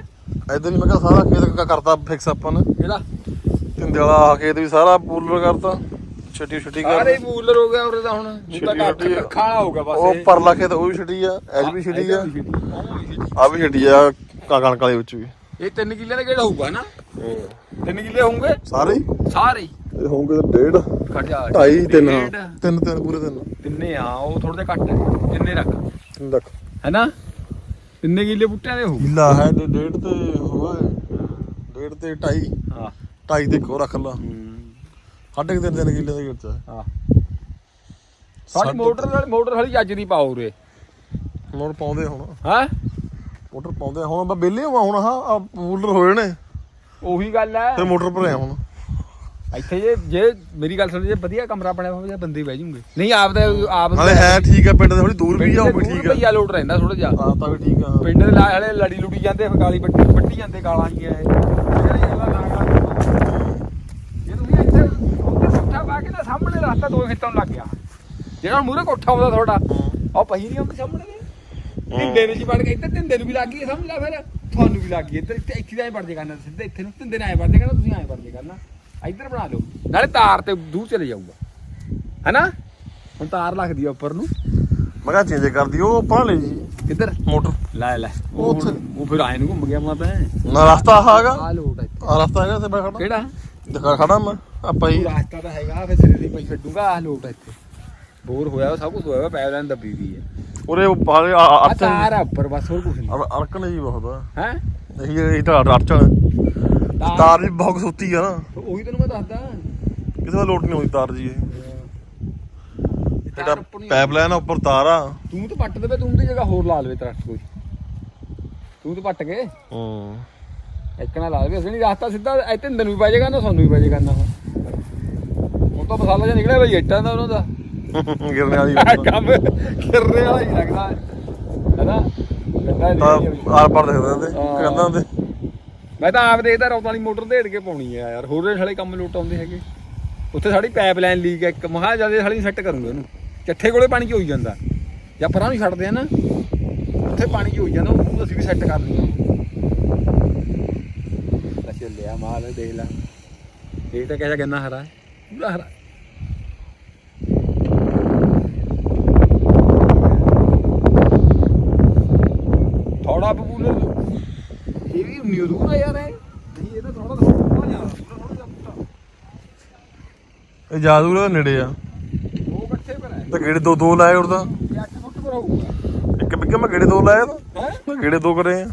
ਇਧਰ ਹੀ ਮੈਂ ਕਿਹਾ ਸਾਰਾ ਖੇਤ ਕਰਤਾ ਫਿਕਸ ਆਪਾਂ ਨੇ। ਕਿਹੜਾ? ਤਿੰਦੇ ਵਾਲਾ ਖੇਤ ਵੀ ਸਾਰਾ ਪੂਲਰ ਕਰਤਾ। ਛੱਟੀ ਛੱਟੀ ਸਾਰੇ ਕਰ ਪੂਲਰ ਹੋ ਗਿਆ ਉਰੇ ਤਾਂ ਹੁਣ। ਤਾਂ ਛਿੱਟੀ ਕੱਖ ਛਿੱਟੀ ਆ। ਖਾਣਾ ਹੋਊਗਾ ਬਸ ਉਹ। ਪਰਲਾ ਖੇਤ ਉਹ ਵੀ ਛੱਟੀ ਆ ਐਲ ਵੀ ਛੱਟੀ ਆ। ਵੀ। ਆ। ਵੀ ਛੱਟੀ ਆ। ਕਾ ਕਣਕ ਵਾਲੇ ਵਿੱਚ ਵੀ। ਇਹ 3 ਕਿੱਲੇ ਦਾ ਕਿਹੜਾ ਹੋਊਗਾ ਨਾ? 3 ਕਿੱਲੇ ਹੋਣਗੇ ਸਾਰੇ? ਹੀ ਸਾਰੇ? ਹੀ ਇਹ ਹੋਣਗੇ ਤਾਂ ਡੇਢ। ਖੜ ਜਾ ਢਾਈ ਤਿੰਨ। ਹਾਂ। ਤਿੰਨ ਤਿੰਨ ਪੂਰੇ ਤਿੰਨ। ਤਿੰਨੇ ਆ ਉਹ ਥੋੜੇ ਜਿਹਾ ਘੱਟ ਹੈ ਤਿੰਨੇ ਰੱਖ। ਤਿੰਨ ਲੱਖ ਹੈਨਾ? ਤਿੰਨੇ ਕਿੱਲੇ ਬੂਟਿਆਂ ਦੇ ਹੋਊ ਕਿੱਲਾ ਹੈ ਤੇ ਡੇਢ ਤੇ ਹੋਵੇ ਡੇਢ ਤੇ ਢਾਈ। ਹਾਂ। ਢਾਈ ਤੇ ਕੋ ਰੱਖ ਲਾ। ਸਾਢੇ ਤਿੰਨ ਤਿੰਨ ਕਿੱਲੇ ਦੇ ਵਿੱਚ ਹਾਂ। ਸਾਡੀ ਮੋਟਰ ਵਾਲੀ ਮੋਟਰ ਵਾਲੀ ਅੱਜ ਦੀ ਪਾਓ ਉਰੇ। ਮੋਟਰ ਪਾਉਂਦੇ ਹੁਣ। ਹਾਂ? ਮੋਟਰ ਪਾਉਂਦੇ ਹੁਣ ਆਪਾਂ ਬੇਲੇ ਹੁਣ ਹਾਂ ਪੂਲਰ ਹੋਏ ਨੇ। ਉਹੀ ਗੱਲ ਹੈ। ਤੇ ਮੋਟਰ ਭਰਿਆ ਹੁਣ। ਇੱਥੇ ਜੇ ਜੇ ਮੇਰੀ ਗੱਲ ਸੁਣ ਜੇ ਵਧੀਆ ਕਮਰਾ ਬਣਿਆ ਹੋਵੇ ਜਾਂ ਬੰਦੇ ਬਹਿ ਜੂਗੇ ਨਹੀਂ ਆਪ ਦਾ ਆਪ ਨਾਲੇ ਹੈ ਠੀਕ ਆ ਪਿੰਡ ਦੇ ਥੋੜੀ ਦੂਰ ਵੀ ਆ ਉਹ ਵੀ ਠੀਕ ਆ। ਭਈਆ ਲੋਟ ਰਹਿੰਦਾ ਥੋੜਾ ਜਿਹਾ। ਆ ਤਾਂ ਵੀ ਠੀਕ ਆ। ਪਿੰਡ ਦੇ ਲਾ ਹਲੇ ਲੜੀ ਲੁੜੀ ਜਾਂਦੇ ਫਗਾਲੀ ਪੱਟੀ ਪੱਟੀ ਜਾਂਦੇ ਗਾਲਾਂ ਜੀਆਂ ਇਹ। ਜਿਹੜੇ ਗੱਲਾਂ ਨਾ ਕਰ ਜੇ ਤੁਸੀਂ ਇੱਥੇ ਉੱਥੇ ਕੋਠਾ ਪਾ ਕੇ ਨਾ ਸਾਹਮਣੇ ਰਸਤਾ ਦੋ ਖੇਤਾਂ ਨੂੰ ਲੱਗ ਗਿਆ। ਜਿਹੜਾ ਮੂਰੇ ਕੋਠਾ ਆਉਂਦਾ ਤੁਹਾਡਾ। ਉਹ ਪਹੀ ਨਹੀਂ ਆਉਂਦੀ ਸਾਹਮਣੇ ਦੇ ਤਿੰਦੇ ਨੂੰ ਜੀ ਵੜ ਕੇ ਇੱਧਰ ਤਿੰਦੇ ਨੂੰ ਵੀ ਲੱਗ ਗਈ ਸਮਝ ਲੈ ਫਿਰ ਤੁਹਾਨੂੰ ਵੀ ਲੱਗ ਗਈ। ਇੱਧਰ ਇੱਥੇ ਇੱਥੇ ਦਾ ਐ ਵੜ ਜੇ ਕਰਨਾ ਸਿੱਧਾ ਇੱਥੇ ਨੂੰ ਤਿੰਦੇ ਨਾਲ ਐ ਵੜ ਜੇ ਕਰਨਾ ਤੁਸੀਂ ਐ ਵੜ ਜੇ ਕਰਨਾ। ਇੱਧਰ ਬਣਾ ਲਓ ਨਾਲੇ ਤਾਰ ਤੇ ਦੂਰ ਚਲੇ ਜਾਊਗਾ। ਹੈਨਾ? ਹੁਣ ਤਾਰ ਲੱਗਦੀ ਆ ਉੱਪਰ ਨੂੰ। ਮੈਂ ਕਿਹਾ ਚੇਂਜ ਕਰਦੀ ਉਹ ਪਾ ਲੈ ਜੀ। ਕਿੱਧਰ? ਮੋਟਰ। ਲੈ ਲੈ। ਉਹ ਉਹ ਉੱਥੇ- ਉਹ ਫਿਰ ਆਏ ਨੂੰ ਘੁੰਮ ਗਿਆ ਮੈਂ ਤਾਂ ਨਾ ਰਸਤਾ ਹੈਗਾ। ਆ ਲੋਟ ਹੈ ਇੱਥੇ। ਆ ਰਸਤਾ ਹੈਗਾ ਤੇ ਮੈਂ ਖੜਾ ਕਿਹੜਾ? ਦਿਖਾ ਖੜਾ ਮੈਂ। ਆਪਾਂ ਹੀ ਰਾਸਤਾ ਤਾਂ ਹੈਗਾ ਫਿਰ ਸਿਰੇ ਦੀ ਪਈ ਛੱਡੂਗਾ ਆ ਲੋਟ ਹੈ ਇੱਥੇ। ਬੋਰ ਹੋਇਆ ਸਭ ਕੁਝ ਹੋਇਆ ਪਾਇਪਲਾਈਨ ਦੱਬੀ ਵੀ ਹੈ ਉਰੇ ਉਹ ਬਾਹਰ ਆ ਆ ਅੜਚਣ ਤਾਰ ਆ ਉੱਪਰ ਬਸ ਹੋਰ ਕੁਝ ਨਹੀਂ। ਅੜਕਣ ਜੀ ਬਹੁਤ ਹੈ? ਇਹ ਇਹ ਤਾਂ ਅੜਚਣ। ਤਾਰ ਵੀ ਬਹੁਤ ਸੁੱਤੀ ਆ ਨਾ। ਉਹੀ ਤੈਨੂੰ ਮੈਂ ਦੱਸਦਾ। ਕਿਸੇ ਦਾ ਲੋਟ ਨਹੀਂ ਹੋਈ ਤਾਰ ਜੀ ਇਹ। ਜਿਹੜਾ ਉੱਪਰ ਨਹੀਂ ਪਾਈਪਲਾਈਨ ਆ ਉੱਪਰ ਤਾਰ ਆ। ਤੂੰ ਤਾਂ ਪੱਟ ਦੇਵੇ ਤੂੰ ਦੀ ਜਗ੍ਹਾ ਹੋਰ ਲਾ ਲਵੇ ਟਰੱਕ ਕੋਈ। ਤੂੰ ਤਾਂ ਪੱਟ ਕੇ। ਹੂੰ। ਇੱਕ ਨਾਲ ਲਾ ਲਵੇ ਅਸੀਂ ਨਹੀਂ ਰਸਤਾ ਸਿੱਧਾ ਇੱਥੇ ਨੂੰ ਵੀ ਪੈ ਜਾਏਗਾ ਨਾ ਸਾਨੂੰ ਵੀ ਪੈ ਜਾਏਗਾ ਨਾ। ਹੁਣ ਤਾਂ ਮਸਾਲਾ ਜਿਹਾ ਨਿਕਲਿਆ ਬਈ ਇੱਟਾਂ ਦਾ ਉਹਨਾਂ ਦਾ। ਗਿਰਨੇ ਵਾਲੀ ਕੰਮ ਕਿਰਨੇ ਵਾਲਾ ਹੀ ਲੱਗਦਾ। ਹੈਨਾ? ਤਾਂ ਆਰ ਪਾਰ ਦੇਖਦੇ ਹੁੰਦੇ। ਕਹਿੰਦਾ ਹੁੰਦੇ। ਮੈਂ ਤਾਂ ਆਪ ਦੇਖਦਾ ਰੌਤ ਵਾਲੀ ਮੋਟਰ ਢੇੜ ਕੇ ਪਾਉਣੀ ਆ ਯਾਰ, ਹੋਰ ਸਾਲੇ ਕੰਮ ਲੁੱਟ ਆਉਂਦੇ ਹੈਗੇ। ਉੱਥੇ ਸਾਡੀ ਪਾਈਪਲਾਈਨ ਲੀਕ ਹੈ ਇੱਕ ਮਹਾ ਜ਼ਿਆਦਾ ਸਾਲੀ ਸੈੱਟ ਕਰੂੰਗਾ ਇਹਨੂੰ। ਚੱਠੇ ਕੋਲੇ ਪਾਣੀ ਚ ਹੋਈ ਜਾਂਦਾ? ਜਾਂ ਪਰਾਂ ਨੂੰ ਛੱਡਦੇ ਆ ਨਾ। ਉੱਥੇ ਪਾਣੀ ਚ ਹੋਈ ਜਾਂਦਾ ਉਹ ਅਸੀਂ ਵੀ ਸੈੱਟ ਕਰ ਲਈਏ ਚੱਲਿਆ ਮਾਲ, ਦੇਖ ਲੈ। ਇਹ ਤਾਂ ਕਿਹਦਾ ਗੰਨਾ ਹਰਾ ਪੂਰਾ ਹਰਾ ਥੋੜਾ ਬਬੂਲੇ ਇਹ ਵੀ ਉਨੀ ਦੂਰ ਆ ਯਾਰ ਇਹ ਨਹੀਂ ਇਹ ਤਾਂ ਥੋੜਾ ਥੋੜਾ ਜਿਹਾ ਥੋੜਾ ਜਿਹਾ ਬੂਟਾ ਇਹ ਜਾਦੂ ਦੇ ਨੇੜੇ ਆ। ਉਹ ਇਕੱਠੇ ਪਰ ਹੈ। ਤਾਂ ਗੇੜੇ ਦੋ ਦੋ ਲਾਏ ਉਰਦਾ ਇਹ 8 ਫੁੱਟ ਪਰ ਹੋਊਗਾ। ਇੱਕ ਬਿੱਗੇ ਮੈਂ ਗੇੜੇ ਦੋ ਲਾਏ ਤਾਂ। ਮੈਂ ਗੇੜੇ ਦੋ ਕਰੇ ਆ।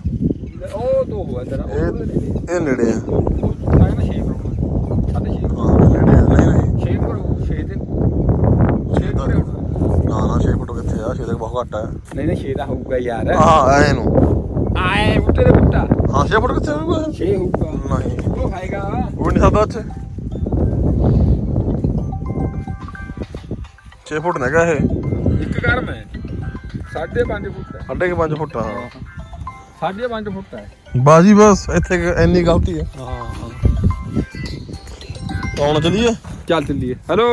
ਉਹ ਤੋਂ ਹੋਇਆ ਤੇਰਾ ਇਹ ਇਹ ਨੇੜੇ ਆ। ਸਾਇਮ 6 ਕਰੋੜ ਅਤੇ 6 ਹਾਂ ਨੇੜੇ ਆ ਨਹੀਂ ਨਹੀਂ। 6 ਕਰੋੜ 6 ਤੇ 6 ਤਾਂ- ਕਰੋੜ ਨਾ ਨਾ 6 ਫੁੱਟ ਕਿੱਥੇ ਆ? 6 ਤੱਕ ਬਹੁਤ ਘੱਟ ਆ। ਨਹੀਂ ਨਹੀਂ 6 ਦਾ ਹੋਊਗਾ ਯਾਰ। ਹਾਂ ਐ ਨੂੰ। ਆਏ ਬੂਟੇ ਦੇ ਬੂਟਾ। ਹਾਂ 6 ਫੁੱਟ ਕਿੱਥੇ ਹੋਊਗਾ? 6 ਹੋਊਗਾ। ਨਹੀਂ। ਉਹ ਖਾਏਗਾ ਉਹ ਨਹੀਂ ਸਕਦਾ ਅੱਛੇ 6 ਫੁੱਟ ਨੇਗਾ ਇਹ। ਇੱਕ ਗਰਮ ਹੈ 5.5 ਫੁੱਟ ਹੈ। ਸਾਢੇ ਕੇ 5 ਫੁੱਟ ਆ। 5.5 ਫੁੱਟ ਹੈ। ਬਾਜੀ ਬਸ ਇੱਥੇ ਇੰਨੀ ਗਲਤੀ ਹੈ। ਹਾਂ ਹਾਂ। ਕੌਣ ਚਲੀਏ? ਚੱਲ ਚੱਲੀਏ। ਹੈਲੋ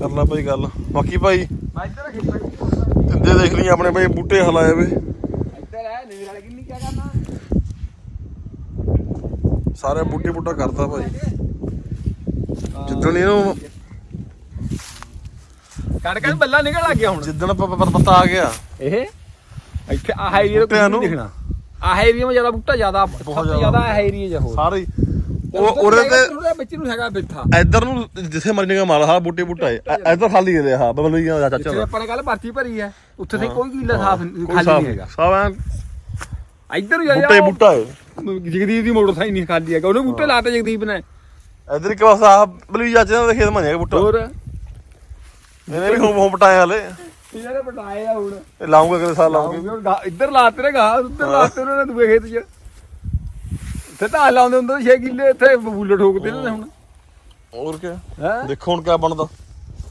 ਕਰ ਲੈ ਭਾਈ ਗੱਲ। ਬਾਕੀ ਭਾਈ ਮੈਂ ਇੱਧਰ ਦੇਖ ਲਈ ਆਪਣੇ ਭਾਈ ਬੂਟੇ ਹਲਾਏ ਵੇ। ਇੱਧਰ ਹੈ ਨੀਰ ਵਾਲੇ ਕਿੰਨੀ ਕੀ ਕਰਨਾ? ਸਾਰੇ ਬੂਟੇ ਬੂਟਾ ਕਰਤਾ ਭਾਈ। ਜਿੱਦਣ ਇਹਨੂੰ ਕਣਕਾਂ ਨੂੰ ਬੱਲਾ ਨਿਕਲ ਆ ਗਿਆ ਹੁਣ। ਜਿੱਦਣ ਪ- ਪ- ਪੱਤਾ ਆ ਗਿਆ। ਇਹ? ਇੱਥੇ ਆਹ ਏਰੀਆ ਦਾ ਬੂਟਿਆਂ ਕੁਝ ਨਹੀਂ ਨੂੰ? ਦਿਖਣਾ। ਆਹ ਏਰੀਆ ਵਿੱਚ ਜ਼ਿਆਦਾ ਬੂਟਾ ਜ਼ਿਆਦਾ ਸਭ ਤੋਂ ਜ਼ਿਆਦਾ। ਜ਼ਿਆਦਾ ਆਹ ਏਰੀਆ ਜਿਹਾ ਹੋਰ। ਸਾਰੇ। ਹੀ। ਉਹ ਉਰੇ ਤੇ ਉਹਦੇ ਵਿੱਚ ਨੂੰ ਹੈਗਾ ਬਿੱਠਾ। ਇੱਧਰ ਨੂੰ ਜਿੱਥੇ ਮਰਨੇ ਦਾ ਮਾਲ ਹਾਂ ਬੂਟੇ ਬੂਟਾ ਹੈ। ਇ- ਇੱਧਰ ਖਾਲੀ ਹੈ ਹਾਂ ਬਬਲੂਆਂ ਦਾ ਚਾਚਾ ਜਿੱਥੇ ਦਾ। ਆਪਾਂ ਨੇ ਕੱਲ ਪਰਚੀ ਭਰੀ ਹੈ ਉੱਥੇ ਤੇ ਕੋਈ ਕਿੱਲਾ ਸਾਫ਼ ਕੋਈ ਖਾਲੀ ਸਾਫ਼ ਨਹੀਂ ਹੈਗਾ। ਸਾਫ਼ ਐਨ ਇੱਧਰ ਨੂੰ ਜਾ ਬੂਟਾ ਹੀ ਬੂਟਾ ਹੈ। ਜਗਦੀਪ ਦੀ ਮੋਟਰਸਾਈਕਲ ਨਹੀਂ ਖਾਲੀ ਹੈਗਾ। ਉਹਨੇ ਬੂਟੇ ਲਾਤੇ ਜਗਦੀਪ ਨੇ। ਇੱਧਰ ਇੱਕ ਪਾਸਾ ਆਹ ਬਲੂ ਚਾਚੇ ਦਾ ਖੇਤ ਮੰਨਿਆ ਬੂਟਾ। ਹੋਰ? ਇਹਨੇ ਵੀ ਹੋਮ ਹੋਮ ਪਟਾਇਆ ਹਲੇ। ਇਹਨਾਂ ਨੇ ਪਟਾਏ ਆ ਹੁਣ। ਇਹ ਲਾਉਂਗਾ ਅਗਲੇ ਸਾਲ ਲਾਉਂਗੇ। ਹੁਣ ਇੱਧਰ ਲਾਤੇ ਨੇ ਗਾ ਉੱਧਰ ਲਾਤੇ ਉਹਨਾਂ ਨੇ ਦੂਏ ਖੇਤ 'ਚ। ਇੱਥੇ ਤਾਂ ਲਾਉਂਦੇ ਹੁੰਦੇ 6 ਕਿੱਲੇ ਇੱਥੇ ਬਬੂਲੇ ਠੋਕਦੇ ਨੇ ਹੁਣ। ਹੋਰ ਕੀ ਹੈ? ਦੇਖੋ ਹੁਣ ਕਿਆ ਬਣਦਾ।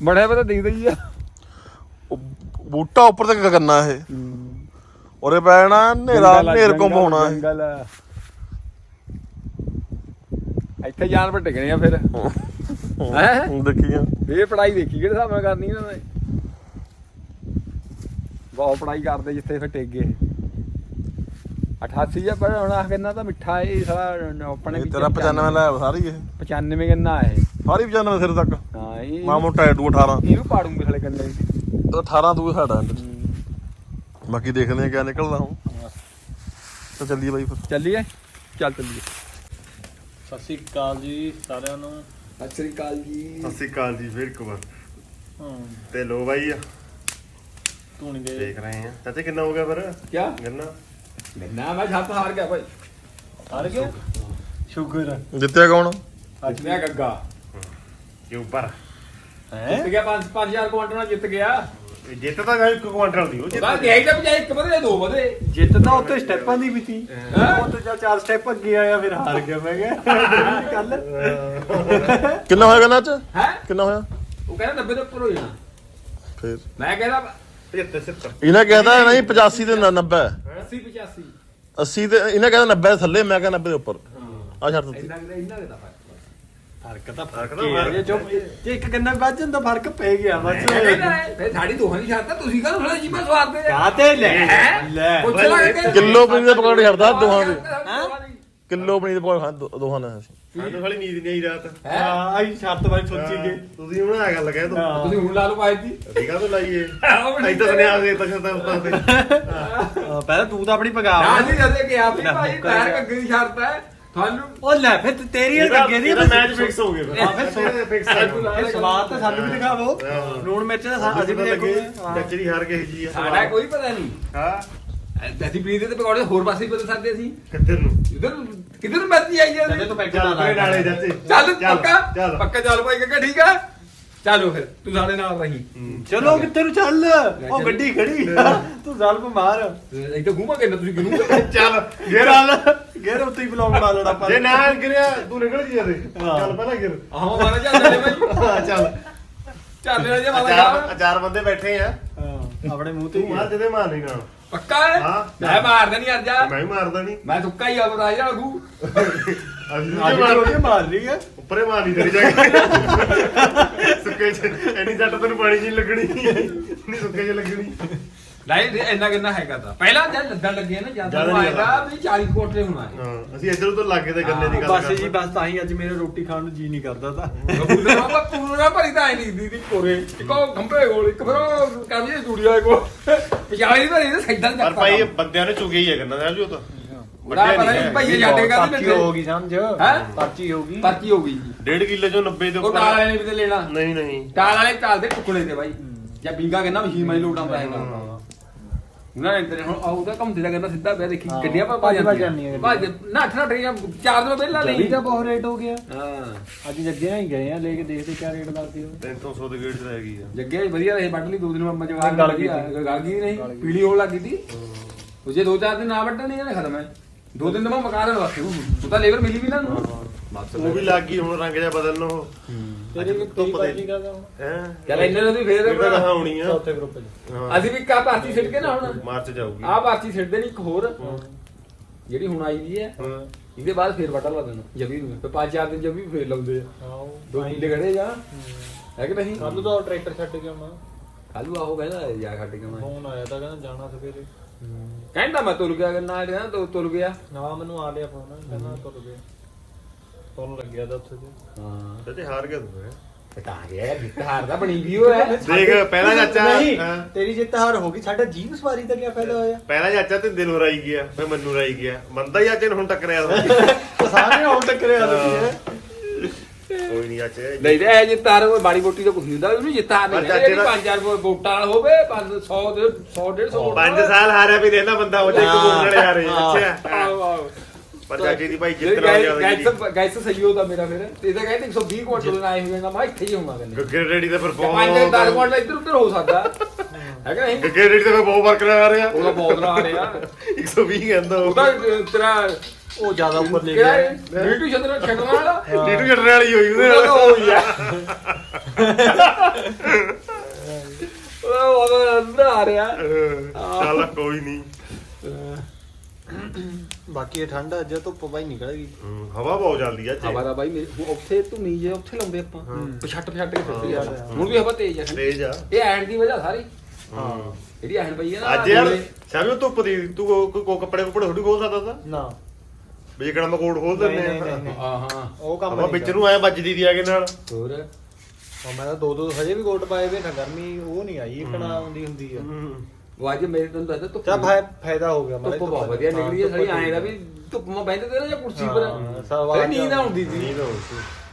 ਬੜਿਆ ਪਤਾ ਦਿਖਦਾ ਹੀ ਆ। ਉਹ ਬੂਟਾ ਉੱਪਰ ਤੱਕ ਕਰਨਾ ਇਹ। ਉਰੇ ਪੈਣਾ ਨੇਰਾ ਜੰਗਲ ਆ, ਨੇਰ ਕੁੰਭ ਜੰਗਲ, ਹੋਣਾ ਆ। ਇੱਥੇ ਜਾਨਵਰ ਟਿਕਣੇ ਆ ਫਿਰ। ਹੈਂ? ਹੁਣ ਦੇਖੀਆਂ ਇਹ ਪੜਾਈ ਦੇਖੀ ਕਿਹੜੇ ਹਿਸਾਬ ਨਾਲ ਕਰਨੀ ਇਹਨਾਂ ਨੇ? ਬਹੁਤ ਪੜਾਈ ਕਰਦੇ ਜਿੱਥੇ ਫਿਰ ਟਿਕ ਗਏ। 88 ਜਾਂ ਪਰ ਹੁਣ ਆਹ ਕਿੰਨਾ ਤਾਂ ਮਿੱਠਾ ਇਹ ਸਾਲਾ ਆਪਣੇ ਇਹ ਤੇਰਾ 95 ਲੈ ਸਾਰੀ ਇਹ। 95 ਕਿੰਨਾ ਹੈ ਸਾਰੀ 95 ਸਿਰ ਤੱਕ। ਹਾਂ ਇਹ ਮਾ ਮੋਟਾ ਹੈ 18 ਇਹਨੂੰ ਪਾੜੂਗੇ ਸਾਲੇ ਕੰਨੇ। ਉਹ 18 ਦੂ ਸਾਡਾ ਬਾਕੀ ਦੇਖਦੇ ਆ ਕਿਆ ਨਿਕਲਦਾ ਹੁਣ। ਤਾਂ ਚੱਲੀਏ ਬਾਈ ਫਿਰ। ਚੱਲੀਏ? ਚੱਲ ਚੱਲੀਏ। ਸਤਿ ਸ਼੍ਰੀ ਅਕਾਲ ਜੀ ਸਾਰਿਆਂ ਨੂੰ। ਸਤਿ ਸ੍ਰੀ ਅਕਾਲ ਜੀ। ਸਤਿ ਸ਼੍ਰੀ ਅਕਾਲ ਜੀ ਫਿਰ ਇੱਕ ਵਾਰ। ਹਾਂ। ਤੇ ਲੋ ਬਾਈ ਧੂਣੀ ਦੇ ਦੇਖ ਰਹੇ ਆ। ਚਾਚੇ ਕਿੰਨਾ ਹੋ ਗਿਆ ਫਿਰ? ਕਿਆ? ਗੰਨਾ? ਨਾ ਮੈਂ ਛੱਤ ਹਾਰ ਗਿਆ ਭਾਈ। ਹਾਰ ਗਿਆ? ਸ਼ੂਗਰ। ਜਿੱਤਿਆ ਕੌਣ? ਅੱਜ ਮੈਂ ਗੱਗਾ। ਕੇ ਉੱਪਰ? ਜਿੱਤ ਗਿਆ 5 5000 ਕੁਆਂਟਲ ਨਾਲ ਜਿੱਤ ਗਿਆ। ਜਿੱਤ ਤਾਂ ਗਏ ਇੱਕ ਕੁਆਂਟਲ ਦੀ ਉਹ ਉਹਦਾ ਗਿਆ ਤਾਂ ਬਜਾਏ ਇੱਕ ਵਧੇ ਦੋ ਵਧੇ। ਜਿੱਤ ਤਾਂ ਉੱਤੇ ਸਟੈਪਾਂ ਦੀ ਵੀ ਸੀ ਚੱਲ ਚਾਰ ਸਟੈਪ ਅੱਗੇ ਆਇਆ ਫਿਰ ਹਾਰ ਗਿਆ ਮੈਂ ਕਿਹਾ ਕੱਲ ਕਿੰਨਾ ਹੋਇਆ ਗੰਨਾ ਚ ਹੈ? ਕਿੰਨਾ ਹੋਇਆ? ਉਹ ਕਹਿੰਦਾ 90 ਦੇ ਉੱਪਰ ਹੋ ਜਾਣਾ। ਫੇਰ? ਮੈਂ ਕਹਿੰਦਾ 75 70 ਇਹਨੇ ਕਹਿੰਦਾ ਨਹੀਂ 85 ਤੇ 90 80 85 80 ਤੇ ਇਹਨੇ ਕਹਿੰਦਾ 90 ਦੇ ਥੱਲੇ ਮੈਂ ਕਹਿੰਦਾ 90 ਦੇ ਉੱਪਰ। ਆ ਛੱਡ ਦਿੱਤੀ। ਇੰਨਾ ਕੁ- ਇੰਨਾ ਕਿਦਾ ਫ਼ਰਕ ਫ਼ਰਕ ਤਾਂ ਫ਼ਰਕ ਫ਼ਰਕ ਤਾਂ ਹੀ ਹੈ ਫ਼ਰਕ। ਜੇ ਚੁੱਪ ਜੇ ਇੱਕ ਗੰਨਾ ਵੱਜ ਜਾਂਦਾ ਫ਼ਰਕ ਪੈ ਗਿਆ ਬਸ। ਫੇ ਸਾਡੀ ਦੋਹਾਂ ਦੀ ਸ਼ਰਤ ਆ ਤੁਸੀਂ ਕਾਹਨੂੰ ਖੜਾ ਜੀਪਾ ਸਵਾਰਦੇ ਆ ਕਾਤੇ ਲੈ? ਲੈ। ਪੁੱਛ ਲਾ ਕੇ। ਕਿਲੋ ਪਨੀਰ ਦੇ ਪਕੌੜੇ ਛੱਡਦਾ ਦੋਹਾਂ ਦੇ? ਕਿਲੋ ਪਨੀਰ ਦੇ ਪਕੌੜੇ ਖਾਣ ਦੋ- ਦੋਹਾਂ ਨੇ ਅਸੀਂ। ਸਾਨੂੰ ਖਾਲੀ ਨੀਂਦ ਨਹੀਂ ਆਈ ਰਾਤ। ਹੈਂ? ਹਾਂ ਆਈ ਸ਼ਰਤ ਬਾਰੇ ਸੋਚੀ ਗਏ ਤੁਸੀਂ ਹੁਣ ਆ ਗੱਲ ਕਹਿ ਤੂੰ ਹਾਂ। ਤੁਸੀਂ ਹੁਣ ਲਾ ਲਓ ਪਾਈ ਦੀ ਅਸੀਂ ਕਾਹ ਤੋਂ ਲਾਈਏ ਤਾਂ ਸੁਨੇਹਾ ਦੇ ਤਾਂ ਸ਼ਰਤਾਂ ਉਸਤਾਂ ਤੇ ਹਾਂ, ਪਹਿਲਾਂ ਤੂੰ ਤਾਂ ਆਪਣੀ ਪਗਾ ਨਾ ਜੀ ਜਦੇ ਕਿਹਾ ਵੀ ਨਾ, ਭਾਈ ਮੁੱਕਰ ਪੈਰ ਗਿਆ। ਕੱਗੇ ਦੀ ਸ਼ਰਤ ਹੈ। ਤੁਹਾਨੂੰ? ਉਹ ਲੈ ਫਿਰ ਤੇ ਤੇਰੀ ਇਹ ਲੱਗੇ ਦੀ ਮੈਚ ਫਿਕਸ ਹੋ ਗਿਆ ਫਿਰ। ਸੋ- ਫਿਕਸ ਇਹ ਸਵਾਦ ਤਾਂ ਸਾਨੂੰ ਵੀ ਦਿਖਾਵੋ। ਲੂਣ ਮਿਰਚ ਤਾਂ ਸਾ- ਅਸੀਂ ਵੀ ਲੱਗੇ ਦੇਖੋਗੇ ਹਾਂ। ਚੱਚਰੀ ਹਾਰ ਕੇ ਜੀ ਆ। ਸਾਡਾ ਕੋਈ ਪਤਾ ਨਹੀਂ। ਹਾਂ। ਅਸੀਂ ਪੀਂਦੇ ਤੇ ਪਕੌੜੇ ਹੋਰ ਪਾਸੇ ਵੀ ਬਦਲ ਸਕਦੇ ਸੀ ਕਿੱਧਰ ਨੂੰ? ਇਧਰ ਕਿੱਧਰ ਮਰਜ਼ੀ ਆਈ ਜਾਂਦੇ। ਨਾਲੇ ਚੱਲ ਪੱਕਾ? ਚੱਲ। ਪੱਕਾ ਚੱਲ ਭਾਈ ਕੱਕਾ ਠੀਕ ਆ? ਚਲੋ ਫਿਰ ਤੂੰ ਸਾਡੇ ਨਾਲ ਰਹੀਂ। ਚਲੋ ਕਿੱਥੇ ਨੂੰ ਚੱਲ? ਉਹ ਗੱਡੀ ਖੜੀ ਆ। ਤੂੰ ਜ਼ਲਮ ਮਾਰ। ਇੱਕ ਤਾਂ ਘੁਮਾ ਕੇ ਨਾ ਤੁਸੀਂ ਕਿਨੂੰ ਚੱਲ ਗੇਰ। ਚੱਲ ਗੇਰ ਉੱਤੇ ਹੀ ਬਲੌਗ ਬਣਾ ਲੈਣਾ ਆਪਾਂ। ਜੇ ਨਾ ਗਿਰਿਆ ਤੂੰ ਨਿਕਲ ਜੀ ਜਦੇ। ਚੱਲ ਪਹਿਲਾਂ ਗਿਰ। ਆਹੋ ਮਾਰਾ ਚੱਲ ਲੈ ਭਾਈ ਹਾਂ, ਚੱਲ। ਚੱਲ ਲੈ ਜੇ ਮਾਰਾ ਚਾਰ ਚਾਰ ਬੰਦੇ ਬੈਠੇ ਆ। ਹਾਂ, ਆਪਣੇ ਮੂੰਹ ਤੇ ਤੂੰ ਮਾਰ ਜਦੇ ਮਾਰ ਨਹੀਂ ਨਾਲ। ਪੱਕਾ ਹੈ? ਹਾਂ। ਮੈਂ ਮਾਰਦਾ ਨਹੀਂ ਅੱਜ ਜਾ ਮੈਂ ਮਾਰਦਾ ਨਹੀਂ ਮੈਂ ਤੁੱਕਾ ਹੀ ਆ ਬਤਾ ਜਾ ਗੂ ਅਸੀਂ ਅੱਜ ਮਾਰ ਰਹੀ ਹੈ। ਉੱਪਰੇ ਮਾਰ ਨਹੀਂ ਤੇਰੀ ਜਾ ਕੇ ਸੁੱਕੇ ਚ ਐਨੀ ਜੱਟ ਤੈਨੂੰ ਪਾਣੀ ਜੀ ਲੱਗਣੀ। ਨਹੀਂ ਸੁੱਕੇ ਚ ਲੱਗਣੀ। ਨਹੀਂ ਇੰਨਾ ਕਿੰਨਾ ਹੈਗਾ ਤਾਂ। ਪਹਿਲਾਂ ਜਦ ਲੱਦਣ ਲੱਗੇ ਨਾ ਜਦ ਜ਼ਿਆਦਾ ਨੂੰ ਨਹੀਂ ਆਏਗਾ ਵੀ 40 ਕੋਟੇ ਹੋਣਾ ਹੈ ਹਾਂ ਅਸੀਂ ਇੱਧਰ ਉਧਰ ਲੱਗੇ ਤੇ ਗੰਨੇ ਦੀ ਗੱਲ ਬਸ ਕਰਦੇ। ਜੀ ਬਸ ਤਾਂ ਹੀ ਅੱਜ ਮੇਰੇ ਰੋਟੀ ਖਾਣ ਨੂੰ ਜੀ ਨਹੀਂ ਕਰਦਾ ਤਾਂ। ਪੂਰਾ ਬਾਬਾ ਪੂਰਾ ਭਰੀ ਤਾਂ ਐ ਨਹੀਂ ਦੀਦੀ ਕੋਰੇ। ਇੱਕੋ ਖੰਭੇ ਕੋਲ ਇੱਕ ਫਿਰ ਉਹ ਕਹਿੰਦੀ ਜੂੜੀਆ ਕੋ ਪਿਛਾੜੀ ਭਰੀ ਤੇ ਸਾਈਡਾਂ ਪਰ ਭਾਈ ਬੰਦਿਆਂ ਨੇ ਚੁਗੇ ਹੀ ਹੈ ਸਾਹਿਬ ਜੀ ਉਹ ਤਾਂ। ਉਹਦਾ ਪਤਾ ਨਹੀਂ ਭਾਈ ਜਾਂਦੇ ਕਹਿੰਦੇ ਪਰਚੀ ਹੋ ਗਈ ਸਮਝ? ਹੈਂ? ਪਰਚੀ ਹੋ ਗਈ ਪਰਚੀ ਹੋ ਗਈ ਜੀ। ਡੇਢ ਕਿੱਲੇ ਚੋਂ 90 ਦੇ ਉਹ ਟਾਲ ਵਾਲੇ ਨੇ ਵੀ ਤੇ ਲੈਣਾ। ਨਹੀਂ ਨਹੀਂ। ਟਾਲ ਵਾਲੇ ਚੱਲਦੇ ਟੁਕੜੇ ਤੇ ਬਾਈ। ਜਾਂ ਬਿੰਗਾ ਕਹਿੰਦਾ ਮਸ਼ੀਨ ਮਾਈ ਲੋਟ ਆਉਂਦਾ ਹੈਗਾ ਉਹਨਾਂ ਨੇ ਤੇਰੇ ਹੁਣ ਆਉਦਾ ਘੁੰਮਦੇ ਦਾ ਕਹਿੰਦਾ ਸਿੱਧਾ ਪਿਆ ਦੇਖੀ ਹਾਂ, ਗੱਡੀਆਂ ਪਾ ਭੱਜ ਭੱਜ ਜਾਂਦੀਆਂ ਜਾਂਦੀਆਂ ਭੱਜ ਨਾ ਅੱਠ ਨਾ ਟਰੀਆਂ ਚਾਰ ਦਿਨ ਪਹਿਲਾਂ ਲਈ ਦਾ ਬਹੁਤ ਰੇਟ ਹੋ ਗਿਆ। ਹਾਂ। ਅੱਜ ਜੱਗੇ ਨਾਲ ਹੀ ਗਏ ਆ ਲੈ ਕੇ ਦੇਖਦੇ ਕਿਆ ਰੇਟ ਲੱਗਦੀ ਉਹ। 300 ਦੇ ਗੇੜ ਚ ਰਹਿ ਗਈ ਆ। ਜੱਗੇ ਵਧੀਆ ਰਹੇ ਵੱਢ ਲਈ ਦੋ ਦਿਨ ਮੈਂ ਜਗਾ ਗਲ ਗਈ ਸੀ। ਗਲ ਗਈ ਨਹੀਂ ਪੀਲੀ ਹੋਣ ਲੱਗੀ ਸੀ। ਉਹ ਜੇ ਦੋ ਚਾਰ ਦਿਨ ਨਾ ਵੱਢਣ ਨਹੀਂ ਇਹਨੇ ਖਤਮ ਹੈ। ਦੋ ਦਿਨ ਤਾਂ ਮੈਂ ਮਕਾ ਦੇਣ ਵਾਸਤੇ ਉਹ ਤਾਂ ਲੇਬਰ ਮਿਲੀ ਵੀ ਨਾ ਨੂੰ ਬਸ। ਉਹ ਵੀ ਲੱਗ ਗਈ ਹੁਣ ਰੰਗ ਜਿਹਾ ਬਦਲਣ ਉਹ ਤੇਰੀ ਵੀ ਧੁੱਪ ਧੁੱਪ ਦੇ- ਦੀ ਕਰਦਾ ਹੁਣ ਹੈ? ਚੱਲ ਇੰਨੇ ਨੂੰ ਵੀ ਫੇਰ ਇਹਦਾ ਕਹਾ ਹੋਣੀ ਆ। ਚੌਥੇ ਗਰੁੱਪ 'ਚ। ਹਾਂ। ਅਸੀਂ ਵੀ ਕਾ ਪਾਰਟੀ ਸਿੱਟ ਕੇ ਨਾ ਹੁਣ। ਮਾਰਚ ਜਾਊਗੀ। ਆਹ ਪਾਰਟੀ ਸਿੱਟਦੇ ਨਹੀਂ ਇੱਕ ਹੋਰ। ਜਿਹੜੀ ਹੁਣ ਆਈ ਦੀ ਹੈ। ਇਹਦੇ ਬਾਅਦ ਫੇਰ ਵੱਢ ਲਾ ਦੇਣਾ ਜਵੀ ਨੂੰ। ਫਿਰ ਪੰਜ ਚਾਰ ਦਿਨ ਜਵੀ ਫੇਰ ਲਾਉਂਦੇ ਆ। ਦੋ ਕਿੱਲੇ ਖੜੇ ਜਾ। ਹੈ। ਕਿ ਨਹੀਂ? ਕੱਲ ਤਾਂ ਟਰੈਕਟਰ ਛੱਡ ਕੇ ਆਉਣਾ। ਕੱਲੂ ਆਹੋ ਕਹਿੰਦਾ ਜਾ ਖੱਟ ਕੇ ਮੈਂ ਫੋਨ ਆਇਆ ਤਾਂ ਕਹਿੰਦਾ ਜਾਣਾ ਸਵੇਰੇ। ਕਹਿੰਦਾ ਮੈਂ ਤੁਰ ਗਿਆ ਨਾ ਕਹਿੰਦਾ ਤੂੰ ਤੁਰ ਗਿਆ। ਨਾ ਮੈਨੂੰ ਆ ਲਿਆ ਫੋਨ ਕਹਿੰਦਾ ਤੁਰ ਗਿਆ। ਤੁਰਨ ਲੱਗਿਆ ਤਾਂ ਉੱਥੇ ਤੇ। ਹਾਂ। ਤੇ ਹਾਰ ਗਿਆ ਤੂੰ ਹੈਂ। ਤੇ ਤਾਂ ਗਿਆ ਜਿੱਤ ਹਾਰਦਾ ਬਣੀ ਵੀ ਉਹ ਹੈ ਦੇਖ ਪਹਿਲਾ ਚਾਚਾ ਨਹੀਂ ਹਾਂ। ਤੇਰੀ ਜਿੱਤ ਹਾਰ ਹੋ ਗਈ ਸਾਡਾ ਜੀਵ ਸਵਾਰੀ ਦਾ ਕੀ ਫਾਇਦਾ ਹੋਇਆ? ਪਹਿਲਾ ਚਾਚਾ ਤੇ ਦਿਲ ਹਰਾਈ ਗਿਆ ਫਿਰ ਮੈਨੂੰ ਹਰਾਈ ਗਿਆ। ਬੰਦਾ ਹੀ ਅੱਜ ਇਹਨੂੰ ਹੁਣ ਟੱਕਰਿਆ ਤਾਂ ਸਾਰੇ ਹੁਣ ਟੱਕਰਿਆ ਤੁਸੀਂ ਕੋਈ ਨਹੀਂ ਚਾਚੇ ਨਹੀਂ ਤੇ ਇਹ ਜਿੱਤ ਹਾਰ ਉਹ ਬਾੜੀ ਬੋਟੀ ਤਾਂ ਕੁਝ ਨਹੀਂ ਹੁੰਦਾ ਉਹਨੂੰ ਜਿੱਤ ਹਾਰ ਨਹੀਂ ਅੱਛਾ, ਕਹਿੰਦੇ ਜਿਹੜੀ ਜਿਹੜਾ- ਪੰਜ ਚਾਰ ਵੋਟਾਂ ਵਾਲਾ ਹੋਵੇ 500 100 150 ਪੰਜ ਸਾਲ ਹਾਰਿਆ ਵੀ ਦੇਣਾ ਬੰਦਾ ਉਹ ਜੇ ਇੱਕ ਬੋਲ ਨਾਲ ਆ ਰਹੇ ਹਾਂ। ਅੱਛਾ। ਆਹੋ ਆਹੋ ਪਰ ਚਾਚੇ ਦੀ ਭਾਈ ਜਿਹੜੀ ਜਿੱਤਣਾ ਜ਼ਿਆਦਾ ਗੈਸ ਜਿਹੜੀ ਗੈਸ ਸਹੀ ਹੋਦਾ ਮੇਰਾ ਫਿਰ। ਤੇ ਇਹਦਾ ਕਹਿੰਦੇ 120 ਕੁਆਂਟਲ ਆਏ ਹੋਏ ਨਾ ਮੈਂ ਇੱਥੇ ਹੀ ਹੋਵਾਂ ਕਹਿੰਦੇ ਗੱਗੇ ਰੇੜੀ ਤੇ ਫਿਰ ਪੰਜ ਤੇ 10 ਕੁਆਂਟਲ ਇੱਧਰ ਉੱਧਰ ਹੋ ਸਕਦਾ। ਹੈ ਕਿ ਨਹੀਂ? ਗੱਗੇ ਰੇੜੀ ਤੇ ਫਿਰ ਬਹੁਤ ਵਰਕ ਆ ਰਿਹਾ ਉਹਦਾ ਬਹੁਤ ਰਾ ਰਿਹਾ 120 ਕਹਿੰਦਾ ਉਹ। ਉਹਦਾ ਤੇਰਾ ਉਹ ਜ਼ਿਆਦਾ ਉੱਪਰ ਲੈ ਕਿਹੜਾ ਗਿਆ ਰੀਟੂ ਛੱਡਣ ਛੱਡਣ ਵਾਲਾ? ਡੀਟੂ ਜੱਟਣ ਵਾਲੀ ਹੋਈ ਉਹਦੇ ਨਾਲ। ਹੋਈ ਆ। ਉਹਦਾ ਉਹਦਾ ਅੰਦਰ ਆ ਰਿਹਾ। ਚੱਲ ਕੋਈ ਨਹੀਂ ਬਾਕੀ ਇਹ ਠੰਡ ਅੱਜ ਧੁੱਪ ਬਾਈ ਨਿਕਲ ਗਈ। ਹਮ, ਹਵਾ ਬਹੁਤ ਚੱਲਦੀ ਆ ਹਵਾ ਦਾ ਬਾਈ ਮੇਰੇ ਹੁਣ ਉੱਥੇ ਧੁਨੀ ਜੇ ਉੱਥੇ ਲਾਉਂਦੇ ਆਪਾਂ। ਪਛੱਟ ਪਛੱਟ ਕੇ ਫਿਰਦੇ ਹਾਂ। ਆ। ਹੁਣ ਵੀ ਹਵਾ ਤੇਜ਼ ਆ। ਤੇਜ਼ ਆ। ਇਹ ਐਂਡ ਦੀ ਵਜ੍ਹਾ ਸਾਰੀ। ਹਾਂ। ਜਿਹੜੀ ਐਂਡ ਪਈ ਆ ਨਾ ਅੱਜ ਯਾਰ ਗੋਲੇ- ਸ਼ਾਮੀ ਧੁੱਪ ਦੀ ਤੂੰ ਕੋ ਕੋ ਕੱਪੜੇ ਕੁਪੜੇ ਥੋੜੀ ਖੋਲ ਸਕਦਾ ਤਾਂ? ਨਾ। ਵੀ ਜਿਹੜਾ ਮੈਂ ਕੋਟ ਖੋਲ ਦਿੰਦੇ ਨਹੀਂ, ਆ? ਨਹੀਂ। ਹਾਂ ਹਾਂ। ਉਹ ਕੰਮ ਆਪਾਂ ਨਹੀਂ ਵਿੱਚ ਨੂੰ ਆਇਆ ਵੱਜਦੀ ਦੀ ਆ ਕੇ ਨਾਲ। ਹੋਰ? ਕਰਦਾ। ਮੈਂ ਤਾਂ ਦੋ ਦੋ ਹਜੇ ਵੀ ਕੋਟ ਪਾਏ ਵੇ ਨਾ ਗਰਮੀ ਉਹ ਨਹੀਂ ਆਈ ਇਕਣਾ ਆਉਂਦੀ ਹੁੰਦੀ ਆ। ਉਹ ਅੱਜ ਮੇਰੇ ਤੋਂ ਦੱਸਦਾ ਧੁੱਪ ਚਾ ਫਾਇਦਾ ਹੋ ਗਿਆ ਮਾੜਾ ਧੁੱਪ ਜਿਹਾ ਬਹੁਤ ਵਧੀਆ ਨਿਕਲੀ ਹੈ ਸਾਰੀ ਆਏ ਦਾ ਵੀ ਧੁੱਪ ਮਾ ਬੈਠਦੇ ਤੇ ਨਾ ਜਾਂ ਕੁਰਸੀ ਹਾਂ, ਪਰ। ਫਿਰ ਆ ਨੀਂਦ। ਆਉਂਦੀ ਸੀ। ਤਾਂ।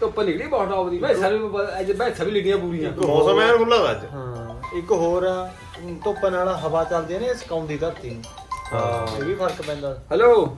ਧੁੱਪ ਨਿਕਲੀ ਬਹੁਤ ਆਉਂਦੀ ਮੈਂ ਸਾਰੇ ਅੱਜ ਮੈਂ ਸਭੀ ਲਿਟੀਆਂ ਪੂਰੀਆਂ। ਮੌਸਮ ਐਨ ਖੁੱਲਾ ਅੱਜ। ਹਾਂ ਇੱਕ ਹੋਰ ਆ ਧੁੱਪ ਨਾਲ ਹਵਾ ਚੱਲਦੀ ਹੈ ਨਾ ਇਹ ਸਕਾਉਂਦੀ ਧਰਤੀ ਨੂੰ। ਹਾਂ। ਇਹ ਵੀ ਫ਼ਰਕ ਪੈਂਦਾ। ਹੈਲੋ